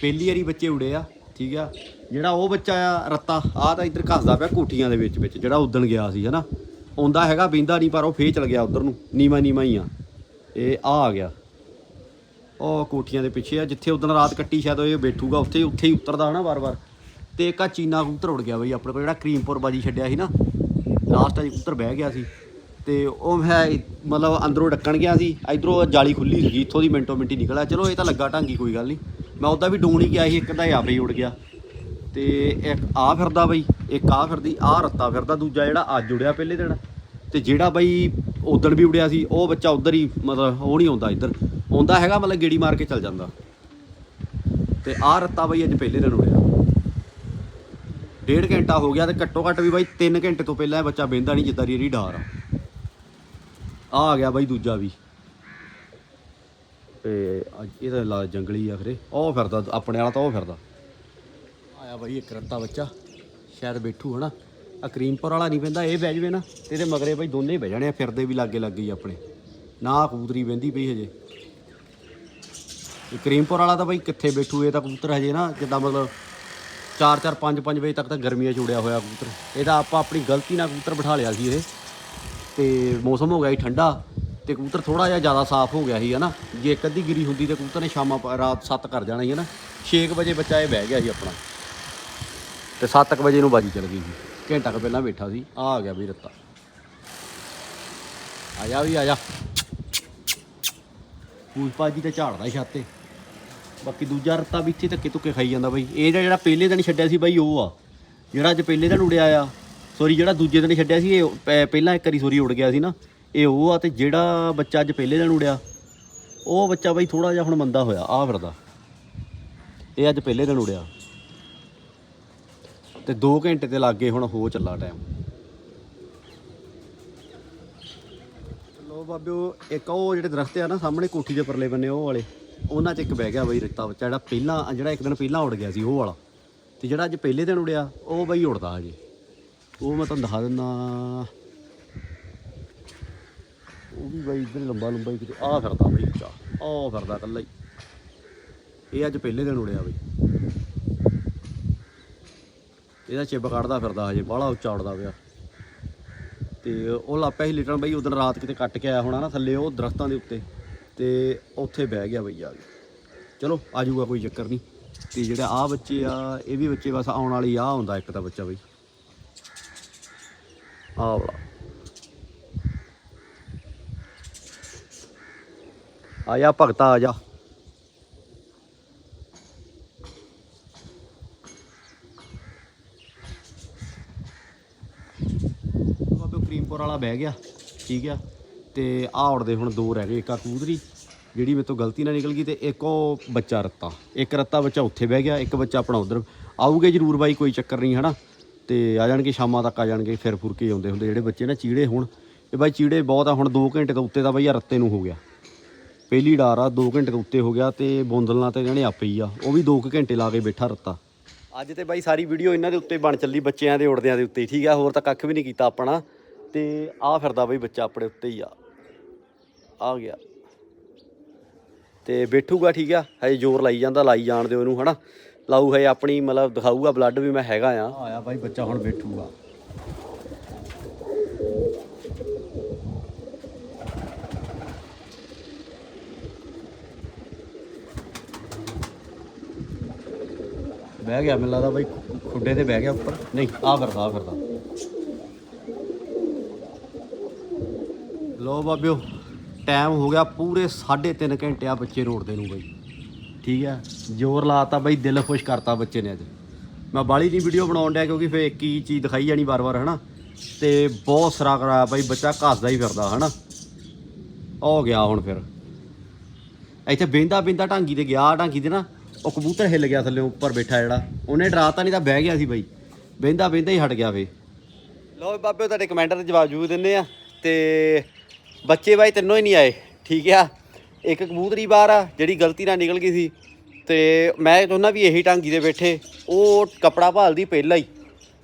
Speaker 1: ਪਹਿਲੀ ਵਾਰੀ ਬੱਚੇ ਉੜੇ ਆ, ਠੀਕ ਆ। ਜਿਹੜਾ ਉਹ ਬੱਚਾ ਆ ਰੱਤਾ ਆ ਤਾਂ ਇੱਧਰ ਘਸਦਾ ਪਿਆ ਕੋਠੀਆਂ ਦੇ ਵਿੱਚ ਵਿੱਚ ਜਿਹੜਾ ਉਦਣ ਗਿਆ ਸੀ, ਹਨਾ। ਆਉਂਦਾ ਹੈਗਾ, ਬਿੰਦਾ ਨਹੀਂ, ਪਰ ਉਹ ਫੇਰ ਚਲ ਗਿਆ ਉਧਰ ਨੂੰ, ਨੀਵਾ ਨੀਵਾ ਹੀ ਆ। ਇਹ ਆ ਆ ਗਿਆ। ਉਹ ਕੋਠੀਆਂ ਦੇ ਪਿੱਛੇ ਆ, ਜਿੱਥੇ ਉਦੋਂ ਰਾਤ ਕੱਟੀ ਸ਼ਾਇਦ ਉਹ ਇਹ ਬੈਠੂਗਾ, ਉੱਥੇ ਉੱਥੇ ਹੀ ਉਤਰਦਾ ਹਨਾ ਵਾਰ-ਵਾਰ। ਤੇ ਇੱਕ ਆ ਚੀਨਾ ਕਬੂਤਰ ਉੜ ਗਿਆ ਬਈ, ਆਪਣੇ ਕੋਲ ਜਿਹੜਾ ਕਰੀਮਪੁਰ ਬਾਜੀ ਛੱਡਿਆ ਸੀ ਨਾ। ਲਾਸਟ ਆ ਕਬੂਤਰ ਬਹਿ ਗਿਆ ਸੀ। ਤੇ ਉਹ ਹੈ, ਮਤਲਬ ਅੰਦਰੋਂ ਡੱਕਣ ਗਿਆ ਸੀ। ਇਧਰੋਂ ਜਾਲੀ ਖੁੱਲੀ ਸੀਗੀ, ਇੱਥੋਂ ਦੀ ਮਿੰਟੋ ਮਿੰਟੀ ਨਿਕਲਿਆ। ਚਲੋ, ਇਹ ਤਾਂ ਲੱਗਾ ਢਾਂਗੀ, ਕੋਈ ਗੱਲ ਨਹੀਂ। ਮੈਂ ਉਦਾਂ ਵੀ ਡੂਣ ਹੀ ਗਿਆ ਸੀ, ਇੱਕ ਤਾਂ ਇਹ ਆਪੇ ਹੀ ਉੜ ਗਿਆ। ਤੇ ਇੱਕ ਆ ਫਿਰਦਾ ਬਈ, ਇੱਕ ਆ ਫਿਰਦੀ ਆ ਰੱਤਾ ਫਿਰਦਾ, ਦੂਜਾ ਜਿਹੜਾ ਅੱਜ ਉੜਿਆ ਪਹਿਲੇ ਦਿਨ। ਤੇ ਜਿਹੜਾ ਬਈ ਉਦਣ ਵੀ ਉੜਿਆ ਸੀ, ਉਹ ਬੱਚਾ ਉਧਰ ਹੀ, ਮਤਲਬ ਉਹ ਨਹੀਂ ਆਉਂਦਾ ਇੱਧਰ। ਆਉਂਦਾ ਹੈਗਾ, ਮਤਲਬ ਗੇੜੀ ਮਾਰ ਕੇ ਚੱਲ ਜਾਂਦਾ। ਤੇ ਆ ਰੱਤਾ ਬਈ ਅੱਜ ਪਹਿਲੇ ਦਿਨ ਉੜਿਆ ਡੇਢ ਘੰਟਾ ਹੋ ਗਿਆ ਤੇ ਘੱਟੋ ਘੱਟ ਵੀ ਬਾਈ 3 ਘੰਟੇ ਤੋਂ ਪਹਿਲਾਂ ਇਹ ਬੱਚਾ ਬਹਿੰਦਾ ਨਹੀਂ ਜਿੱਦਾਂ ਦੀ ਇਹਦੀ ਡਾਰ ਆ। ਆ ਗਿਆ ਬਾਈ ਦੂਜਾ ਵੀ। ਤੇ ਇਹ ਤਾਂ ਲਾ ਜੰਗਲੀ ਆ ਖਰੇ। ਉਹ ਫਿਰਦਾ, ਆਪਣੇ ਵਾਲਾ ਤਾਂ ਉਹ ਫਿਰਦਾ। ਆਇਆ ਬਾਈ ਇੱਕ ਰੱਤਾ ਬੱਚਾ, ਸ਼ਾਇਦ ਬੈਠੂ ਹਨਾ। ਆ ਕਰੀਮਪੁਰ ਵਾਲਾ ਨਹੀਂ ਪੈਂਦਾ ਇਹ ਬਹਿ ਜਵੇ ਨਾ। ਤੇ ਇਹਦੇ ਮਗਰੇ ਬਾਈ ਦੋਨੇ ਹੀ ਬਹਿ ਜਾਣੇ ਆ, ਫਿਰਦੇ ਵੀ ਲਾਗੇ ਲੱਗੇ ਹੀ ਆਪਣੇ। ਨਾ ਕਬੂਤਰੀ ਬਹਿੰਦੀ ਪਈ ਹਜੇ। ਇਹ ਕਰੀਮਪੁਰ ਵਾਲਾ ਤਾਂ ਬਾਈ ਕਿੱਥੇ ਬੈਠੂ, ਇਹ ਤਾਂ ਕਬੂਤਰ ਹਜੇ ਨਾ, ਜਿੱਦਾਂ ਮਤਲਬ 4-4 5-5 ਵਜੇ ਤੱਕ ਤਾਂ ਗਰਮੀਆਂ 'ਚ ਉੜਿਆ ਹੋਇਆ ਕਬੂਤਰ। ਇਹਦਾ ਆਪਾਂ ਆਪਣੀ ਗਲਤੀ ਨਾਲ ਕਬੂਤਰ ਬਿਠਾ ਲਿਆ ਸੀ ਇਹ। ਤੇ ਮੌਸਮ ਹੋ ਗਿਆ ਸੀ ਠੰਡਾ ਤੇ ਕਬੂਤਰ ਥੋੜਾ ਜਿਹਾ ਜ਼ਿਆਦਾ ਸਾਫ਼ ਹੋ ਗਿਆ ਸੀ, ਹਨਾ? ਜੇ ਇੱਕ ਅੱਧੀ ਗਿਰੀ ਹੁੰਦੀ ਤੇ ਕਬੂਤਰ ਨੇ ਸ਼ਾਮਾਂ ਰਾਤ 7 ਕਰ ਜਾਣਾ ਸੀ, ਹਨਾ? 6 ਵਜੇ ਬੱਚਾ ਇਹ ਬਹਿ ਗਿਆ ਸੀ ਆਪਣਾ। ਤੇ 7 ਵਜੇ ਨੂੰ ਬਾਜੀ ਚਲ ਗਈ ਸੀ। ਘੰਟਾ ਕੁ ਪਹਿਲਾਂ ਬੈਠਾ ਸੀ, ਆ ਆ ਗਿਆ ਵੀ ਰੱਤਾ। ਆ ਜਾ ਵੀ ਆ ਜਾ। ਪੂਜਪਾ ਜੀ ਤੇ ਝਾੜਦਾ ਛੱਤ ਤੇ। ਬਾਕੀ ਦੂਜਾ ਰੱਤਾ ਵੀ ਇੱਥੇ ਧੱਕੇ ਧੁੱਕੇ ਖਾਈ ਜਾਂਦਾ ਬਾਈ। ਇਹ ਜਿਹੜਾ ਪਹਿਲੇ ਦਿਨ ਛੱਡਿਆ ਸੀ ਬਾਈ, ਉਹ ਆ। ਜਿਹੜਾ ਅੱਜ ਪਹਿਲੇ ਦਿਨ ਉੜਿਆ ਆ ਸੋਰੀ ਜਿਹੜਾ ਦੂਜੇ ਦਿਨ ਛੱਡਿਆ ਸੀ, ਇਹ ਪ- ਪਹਿਲਾਂ ਇੱਕ ਵਾਰੀ ਸੋਰੀ ਉੜ ਗਿਆ ਸੀ ਨਾ। ਇਹ ਉਹ ਆ ਤੇ ਜਿਹੜਾ ਬੱਚਾ ਅੱਜ ਪਹਿਲੇ ਦਿਨ ਉੜਿਆ, ਉਹ ਬੱਚਾ ਬਾਈ ਥੋੜਾ ਜਿਹਾ ਹੁਣ ਮੰਦਾ ਹੋਇਆ ਆ ਫਿਰਦਾ। ਇਹ ਅੱਜ ਪਹਿਲੇ ਦਿਨ ਉੜਿਆ। ਤੇ 2 ਘੰਟੇ ਤੇ ਲੱਗੇ ਹੁਣ, ਹੋ ਚੱਲਾ ਟਾਈਮ ਲੋ ਬਾਬਿਓ, ਇੱਕ ਉਹ ਜਿਹੜੇ ਦਰਖਤ ਆ ਨਾ, ਸਾਹਮਣੇ ਕੋਠੀ ਦੇ ਪਰਲੇ ਬੰਨੇ, ਉਹ ਵਾਲੇ। ਉਹਨਾਂ 'ਚ ਇੱਕ ਬਹਿ ਗਿਆ ਬਈ ਰਿਕਤਾ ਬੱਚਾ, ਜਿਹੜਾ ਪਹਿਲਾਂ, ਜਿਹੜਾ ਇੱਕ ਦਿਨ ਪਹਿਲਾਂ ਉੜ ਗਿਆ ਸੀ ਉਹ ਵਾਲਾ। ਤੇ ਜਿਹੜਾ ਅੱਜ ਪਹਿਲੇ ਦਿਨ ਉੜਿਆ ਉਹ ਬਈ ਉੜਦਾ ਹਜੇ। ਉਹ ਮੈਂ ਤੁਹਾਨੂੰ ਦਿਖਾ ਦਿੰਦਾ। ਉਹ ਵੀ ਬਈ ਇਧਰ ਲੰਬਾ ਲੰਬਾ ਹੀ ਕਿਤੇ ਆ ਫਿਰਦਾ ਬਈ ਬੱਚਾ ਆ ਫਿਰਦਾ ਇਕੱਲਾ ਹੀ। ਇਹ ਅੱਜ ਪਹਿਲੇ ਦਿਨ ਉੜਿਆ ਬਈ। ਇਹਦਾ ਚਿੱਬ ਕੱਢਦਾ ਫਿਰਦਾ ਹਜੇ, ਬਾਹਲਾ ਉੱਚਾ ਉੜਦਾ ਪਿਆ। ਤੇ ਉਹ ਲਾਪਿਆ ਸੀ ਲਿਟਣ ਬਈ ਉਦੋਂ ਰਾਤ ਕਿਤੇ ਕੱਟ ਕੇ ਆਇਆ ਹੋਣਾ ਨਾ ਥੱਲੇ, ਉਹ ਦਰਖਤਾਂ ਦੇ ਉੱਤੇ। ਤੇ ਉੱਥੇ ਬਹਿ ਗਿਆ ਬਈ ਆ ਕੇ ਚਲੋ, ਆ ਜਾਊਗਾ ਕੋਈ ਚੱਕਰ ਨਹੀਂ। ਤੇ ਜਿਹੜਾ ਆ ਬੱਚੇ ਆ, ਇਹ ਵੀ ਬੱਚੇ ਬਸ ਆਉਣ ਵਾਲੀ ਆ ਹੁੰਦਾ ਇੱਕ ਤਾਂ ਬੱਚਾ ਬਈ। ਆ ਵਾਲਾ। ਆ ਜਾ ਭਗਤਾ, ਆ ਜਾ। ਬਾਬੇ ਕਰੀਮਪੁਰ ਵਾਲਾ ਬਹਿ ਗਿਆ। ਠੀਕ ਆ। ਤੇ ਆ ਉੜਦੇ ਹੁਣ ਦੋ ਰਹਿ ਗਏ, ਇੱਕ ਆ ਕੂਦਰੀ, ਜਿਹੜੀ ਮੇਰੇ ਤੋਂ ਗਲਤੀ ਨਾਲ ਨਿਕਲ ਗਈ ਤੇ ਇੱਕ ਉਹ ਬੱਚਾ ਰੱਤਾ। ਇੱਕ ਰੱਤਾ ਬੱਚਾ ਉੱਥੇ ਬਹਿ ਗਿਆ, ਇੱਕ ਬੱਚਾ ਆਪਣਾ ਉਧਰ। ਆਊਗੇ ਜਰੂਰ ਬਾਈ, ਕੋਈ ਚੱਕਰ ਨਹੀਂ, ਹਨਾ? ਤੇ ਆ ਜਾਣਗੇ, ਸ਼ਾਮਾਂ ਤੱਕ ਆ ਜਾਣਗੇ, ਫਿਰ ਫੁਰ ਕੇ ਆਉਂਦੇ ਹੁੰਦੇ ਜਿਹੜੇ ਬੱਚੇ ਨਾ, ਚੀੜੇ ਹੁਣ। ਇਹ ਬਾਈ ਚੀੜੇ ਬਹੁਤ ਆ, ਹੁਣ 2 ਘੰਟੇ ਤੋਂ ਉੱਤੇ ਦਾ ਬਾਈ ਆ ਰੱਤੇ ਨੂੰ ਹੋ ਗਿਆ। ਪਹਿਲੀ ਡਾਰ ਆ 2 ਘੰਟੇ ਤੋਂ ਉੱਤੇ ਹੋ ਗਿਆ ਤੇ ਬੋਂਦਲਣਾ ਤੇ ਇਹਨਾਂ ਨੇ ਆਪੇ ਹੀ ਆ। ਉਹ ਵੀ 2 ਘੰਟੇ ਲਾ ਕੇ ਬੈਠਾ ਰੱਤਾ। ਅੱਜ ਤੇ ਬਾਈ ਸਾਰੀ ਵੀਡੀਓ ਇਹਨਾਂ ਦੇ ਉੱਤੇ ਬਣ ਚੱਲੀ, ਬੱਚਿਆਂ ਦੇ, ਉੜਦਿਆਂ ਦੇ ਉੱਤੇ। ਠੀਕ ਆ, ਹੋਰ ਤਾਂ ਕੱਖ ਵੀ ਨਹੀਂ ਕੀਤਾ ਆਪਣਾ। ਤੇ ਆ ਫਿਰਦਾ ਬਾਈ ਬੱਚਾ ਆਪਣੇ ਉੱਤੇ ਹੀ ਆ। ਆ ਗਿਆ। ਤੇ ਬੈਠੂਗਾ ਠੀਕ ਆ, ਹਜੇ ਜ਼ੋਰ ਲਾਈ ਜਾਂਦਾ, ਲਾਈ ਜਾਣ ਦਿਓ ਇਹਨੂੰ, ਹਨਾ। ਲਾਊ ਹਜੇ ਆਪਣੀ, ਮਤਲਬ ਦਿਖਾਊਗਾ ਬਲੱਡ ਵੀ ਮੈਂ ਹੈਗਾ ਆ। ਆਇਆ ਬਾਈ, ਬੱਚਾ ਹੁਣ ਬੈਠੂਗਾ। ਬਹਿ ਗਿਆ, ਮੈਨੂੰ ਲੱਗਦਾ ਬਾਈ ਖੁੱਡੇ ਤੇ ਬਹਿ ਗਿਆ ਉੱਪਰ। ਨਹੀਂ ਆ ਕਰਦਾ ਆ ਕਰਦਾ ਲੋ ਬਾਬਿਓ। ਟਾਈਮ ਹੋ ਗਿਆ ਪੂਰੇ 3.5 ਘੰਟੇ ਆ ਬੱਚੇ ਰੋੜਦੇ ਨੂੰ ਬਾਈ। ਠੀਕ ਹੈ ਜ਼ੋਰ ਲਾਤਾ ਬਾਈ, ਦਿਲ ਖੁਸ਼ ਕਰਤਾ ਬੱਚੇ ਨੇ ਅੱਜ। ਮੈਂ ਬਾਲੀ ਦੀ ਵੀਡੀਓ ਬਣਾਉਣ ਡਿਆ ਕਿਉਂਕਿ ਫੇ ਇੱਕ ਹੀ ਚੀਜ਼ ਦਿਖਾਈ ਜਾਣੀ ਵਾਰ-ਵਾਰ, ਹਨਾ? ਤੇ ਬਹੁਤ ਸਰਾ ਕਰਾਇਆ ਬਾਈ, ਬੱਚਾ ਘਸਦਾ ਹੀ ਫਿਰਦਾ, ਹਨਾ? ਹੋ ਗਿਆ ਹੁਣ ਫਿਰ। ਇੱਥੇ ਬਹਿੰਦਾ ਬਹਿੰਦਾ ਢਾਂਗੀ ਤੇ ਗਿਆ, ਢਾਂਗੀ ਤੇ ਨਾ, ਉਹ ਕਬੂਤਰ ਹਿੱਲ ਗਿਆ ਥੱਲੇ ਉੱਪਰ ਬੈਠਾ ਜਿਹੜਾ। ਉਹਨੇ ਡਰਾਤਾ ਨਹੀਂ ਤਾਂ ਬਹਿ ਗਿਆ ਸੀ ਬਾਈ। ਬਹਿੰਦਾ ਬਹਿੰਦਾ ਹੀ ਹਟ ਗਿਆ ਵੇ ਲੋ ਬਾਬੇ ਤੁਹਾਡੇ ਕਮੈਂਟਰ ਦੇ ਜਵਾਬ ਜੂ ਦਿੰਨੇ ਆ। ਤੇ ਬੱਚੇ ਬਾਈ ਤਿੰਨੋਂ ਹੀ ਨਹੀਂ ਆਏ, ਠੀਕ ਆ? ਇੱਕ ਕਬੂਤਰੀ ਬਾਹਰ ਆ, ਜਿਹੜੀ ਗਲਤੀ ਨਾਲ ਨਿਕਲ ਗਈ ਸੀ। ਤੇ ਮੈਂ ਚਾਹੁੰਦਾ ਵੀ ਇਹੀ ਟਾਂਗੀ ਦੇ ਬੈਠੇ। ਉਹ ਕਪੜਾ ਭਾਲਦੀ ਪਹਿਲਾਂ ਹੀ।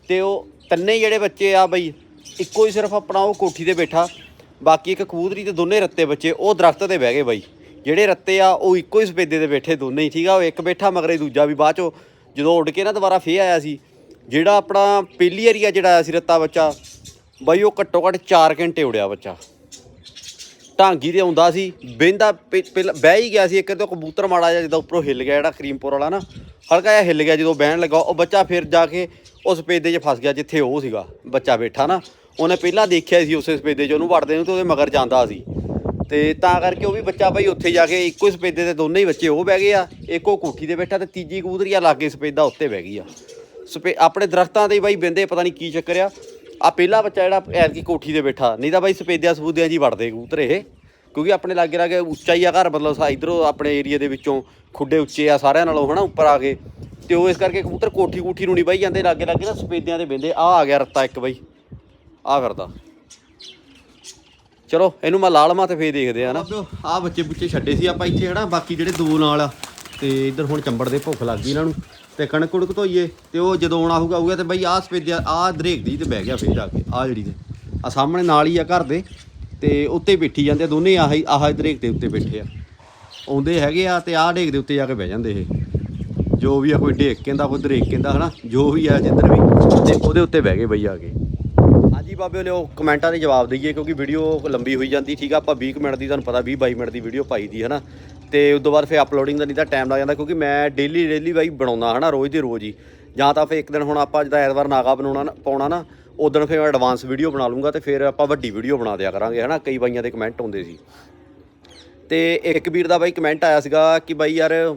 Speaker 1: ਤੇ ਉਹ ਤਿੰਨੇ ਜਿਹੜੇ ਬੱਚੇ ਆ ਬਈ, ਇੱਕੋ ਹੀ ਸਿਰਫ ਆਪਣਾ ਉਹ ਕੋਠੀ ਤੇ ਬੈਠਾ। ਬਾਕੀ ਇੱਕ ਕਬੂਤਰੀ ਤੇ ਦੋਨੇ ਰੱਤੇ ਬੱਚੇ, ਉਹ ਦਰਖਤ ਤੇ ਬਹਿ ਗਏ ਬਾਈ। ਜਿਹੜੇ ਰੱਤੇ ਆ, ਉਹ ਇੱਕੋ ਹੀ ਸਪੇਦੇ ਤੇ ਬੈਠੇ ਦੋਨੇ ਹੀ, ਠੀਕ ਆ? ਉਹ ਇੱਕ ਬੈਠਾ ਮਗਰੇ ਦੂਜਾ ਵੀ ਬਾਅਦ ਚੋਂ। ਜਦੋਂ ਉੱਡ ਕੇ ਨਾ ਦੁਬਾਰਾ ਫੇਰ ਆਇਆ ਸੀ। ਜਿਹੜਾ ਆਪਣਾ ਪਹਿਲੀ ਏਰੀਆ ਜਿਹੜਾ ਆਇਆ ਸੀ ਰੱਤਾ ਬੱਚਾ, ਬਾਈ ਉਹ ਘੱਟੋ ਘੱਟ 4 ਘੰਟੇ ਉੜਿਆ ਬੱਚਾ। ਢਾਂਗੀ ਤੇ ਆਉਂਦਾ ਸੀ, ਬਹਿੰਦਾ ਪਹਿਲਾਂ ਬਹਿ ਹੀ ਗਿਆ ਸੀ, ਇੱਕ ਤੇ ਉਹ ਕਬੂਤਰ ਮਾੜਾ ਜਿਹਾ ਜਦੋਂ ਉੱਪਰੋਂ ਹਿੱਲ ਗਿਆ ਜਿਹੜਾ ਕਰੀਮਪੁਰ ਵਾਲਾ ਨਾ, ਹਲਕਾ ਜਿਹਾ ਹਿੱਲ ਗਿਆ ਜਦੋਂ ਬਹਿਣ ਲੱਗਾ, ਉਹ ਬੱਚਾ ਫਿਰ ਜਾ ਕੇ ਉਸ ਸਪੇਦੇ 'ਚ ਫਸ ਗਿਆ ਜਿੱਥੇ ਉਹ ਸੀਗਾ, ਬੱਚਾ ਬੈਠਾ ਨਾ। ਉਹਨੇ ਪਹਿਲਾਂ ਦੇਖਿਆ ਸੀ ਉਸੇ ਸਪੇਦੇ 'ਚ, ਉਹਨੂੰ ਵੜਦੇ ਨੂੰ ਤੇ ਉਹਦੇ ਮਗਰ ਜਾਂਦਾ ਸੀ। ਤੇ ਤਾਂ ਕਰਕੇ ਉਹ ਵੀ ਬੱਚਾ ਬਾਈ ਉੱਥੇ ਜਾ ਕੇ ਇੱਕੋ ਹੀ ਸਪੇਦੇ ਤੇ ਦੋਨੇ ਹੀ ਬੱਚੇ ਉਹ ਬਹਿ ਗਏ ਆ, ਇੱਕ ਉਹ ਕੋਠੀ ਤੇ ਬੈਠਾ ਤੇ ਤੀਜੀ ਕਬੂਤਰੀਆ ਲਾਗੇ ਸਪੇਦਾ ਉੱਤੇ ਬਹਿ ਗਈ ਆ। ਸਪੇ, ਆਪਣੇ ਦਰਖਤਾਂ ਤੇ ਹੀ ਬਾਈ ਬਿੰਦੇ ਪਤਾ ਨਹੀਂ ਕੀ ਚੱਕਰ ਆ। ਆ ਪਹਿਲਾ ਬੱਚਾ ਜਿਹੜਾ ਐਤਕੀ ਕੋਠੀ ਤੇ ਬੈਠਾ, ਨਹੀਂ ਤਾਂ ਬਾਈ ਸਪੇਦਿਆਂ ਸਪੂਦਿਆਂ ਜੀ ਵੜਦੇ ਕਬੂਤਰ ਇਹ, ਕਿਉਂਕਿ ਆਪਣੇ ਲਾਗੇ ਲਾਗੇ ਉੱਚਾ ਹੀ ਆ ਘਰ, ਮਤਲਬ ਸਾ ਇਧਰੋਂ ਆਪਣੇ ਏਰੀਆ ਦੇ ਵਿੱਚੋਂ ਖੁੱਡੇ ਉੱਚੇ ਆ ਸਾਰਿਆਂ ਨਾਲੋਂ, ਹਨਾ, ਉੱਪਰ ਆ ਕੇ। ਤੇ ਉਹ ਇਸ ਕਰਕੇ ਕਬੂਤਰ ਕੋਠੀ ਕੋਠੀ ਨੂੰ ਨਹੀਂ ਬਾਈ ਜਾਂਦੇ, ਲਾਗੇ ਲਾਗੇ ਨਾ ਸਪੇਦਿਆਂ ਦੇ ਬਿੰਦੇ ਆ ਆ ਗਿਆ ਰੱਤਾ ਇੱਕ ਬਾਈ ਆ ਫਿਰਦਾ। ਚਲੋ, ਇਹਨੂੰ ਮੈਂ ਲਾਲਮਾ ਤੇ ਫੇਰ ਦੇਖਦੇ ਆ ਨਾ ਆ ਬੱਚੇ ਬੁੱਚੇ ਛੱਡੇ ਸੀ ਆਪਾਂ ਇੱਥੇ, ਹਨਾ, ਬਾਕੀ ਜਿਹੜੇ ਦੋ ਨਾਲ ਆ, ਤੇ ਇੱਧਰ ਹੁਣ ਚੰਬੜ ਦੇ ਭੁੱਖ ਲੱਗ ਗਈ ਇਹਨਾਂ ਨੂੰ। ਤੇ ਕਣਕ ਕੁੜਕ ਧੋਈਏ ਤੇ ਉਹ ਜਦੋਂ ਆਉਣਾ ਹੋਊਗਾ ਆਊਗਾ ਤੇ ਬਈ ਆਹ ਸਪੇਦਿਆ ਆਹ ਦਰੇਕ ਦੀ ਤੇ ਬਹਿ ਗਿਆ ਫੇਰ ਜਾ ਕੇ ਆਹ ਜਿਹੜੀ ਤੇ। ਆ ਸਾਹਮਣੇ ਨਾਲ ਹੀ ਆ ਘਰ ਦੇ ਤੇ ਉੱਤੇ ਬੈਠੀ ਜਾਂਦੇ ਆ, ਦੋਨੇ ਆਹ ਹੀ ਆਹ ਦਰੇਕ ਦੇ ਉੱਤੇ ਬੈਠੇ ਆ। ਆਉਂਦੇ ਹੈਗੇ ਆ ਤੇ ਆਹ ਢੇਕ ਦੇ ਉੱਤੇ ਜਾ ਕੇ ਬਹਿ ਜਾਂਦੇ ਇਹ। ਜੋ ਵੀ ਆ ਕੋਈ ਢੇਕ ਕਹਿੰਦਾ ਕੋਈ ਦਰੇਕ ਕਹਿੰਦਾ ਹਨਾ? ਜੋ ਵੀ ਆ ਜਿੱਧਰ ਵੀ ਤੇ ਉਹਦੇ ਉੱਤੇ ਬਹਿ ਗਏ ਬਈ ਆ ਕੇ। ਹਾਂਜੀ ਬਾਬਿਓ ਲਿਓ ਕਮੈਂਟਾਂ ਦੇ ਜਵਾਬ ਦਈਏ ਕਿਉਂਕਿ ਵੀਡੀਓ ਲੰਬੀ ਹੋਈ ਜਾਂਦੀ ਠੀਕ ਆ? ਆਪਾਂ 20 ਕੁ ਮਿੰਟ ਦੀ ਤੁਹਾਨੂੰ ਪਤਾ 20 22 ਮਿੰਟ ਦੀ ਵੀਡੀਓ ਪਾਈ ਦੀ ਹਨਾ? ਤੇ ਉਸ ਤੋਂ ਬਾਅਦ ਫਿਰ ਅਪਲੋਡਿੰਗ ਦਾ ਨਹੀਂ ਤਾਂ ਟਾਈਮ ਲੱਗ ਜਾਂਦਾ ਕਿਉਂਕਿ ਮੈਂ ਡੇਲੀ ਡੇਲੀ ਬਾਈ ਬਣਾਉਣਾ ਹਨਾ, ਰੋਜ਼ ਦੀ ਰੋਜ਼ ਹੀ। ਜਾਂ ਤਾਂ ਫਿਰ ਇੱਕ ਦਿਨ ਹੁਣ ਆਪਾਂ ਜਿੱਦਾਂ ਐਤਵਾਰ ਨਾਗਾ ਬਣਾਉਣਾ ਪਾਉਣਾ ਨਾ ਉਦੋਂ ਫਿਰ ਮੈਂ ਐਡਵਾਂਸ ਵੀਡੀਓ ਬਣਾ ਲੂੰਗਾ ਤੇ ਫਿਰ ਆਪਾਂ ਵੱਡੀ ਵੀਡੀਓ ਬਣਾ ਦਿਆ ਕਰਾਂਗੇ ਹਨਾ, ਕਈ ਬਾਈਆਂ ਦੇ ਕਮੈਂਟ ਹੁੰਦੇ ਸੀ। ਤੇ ਇੱਕ ਵੀਰ ਦਾ ਬਾਈ ਕਮੈਂਟ ਆਇਆ ਸੀਗਾ ਕਿ ਬਾਈ ਯਾਰ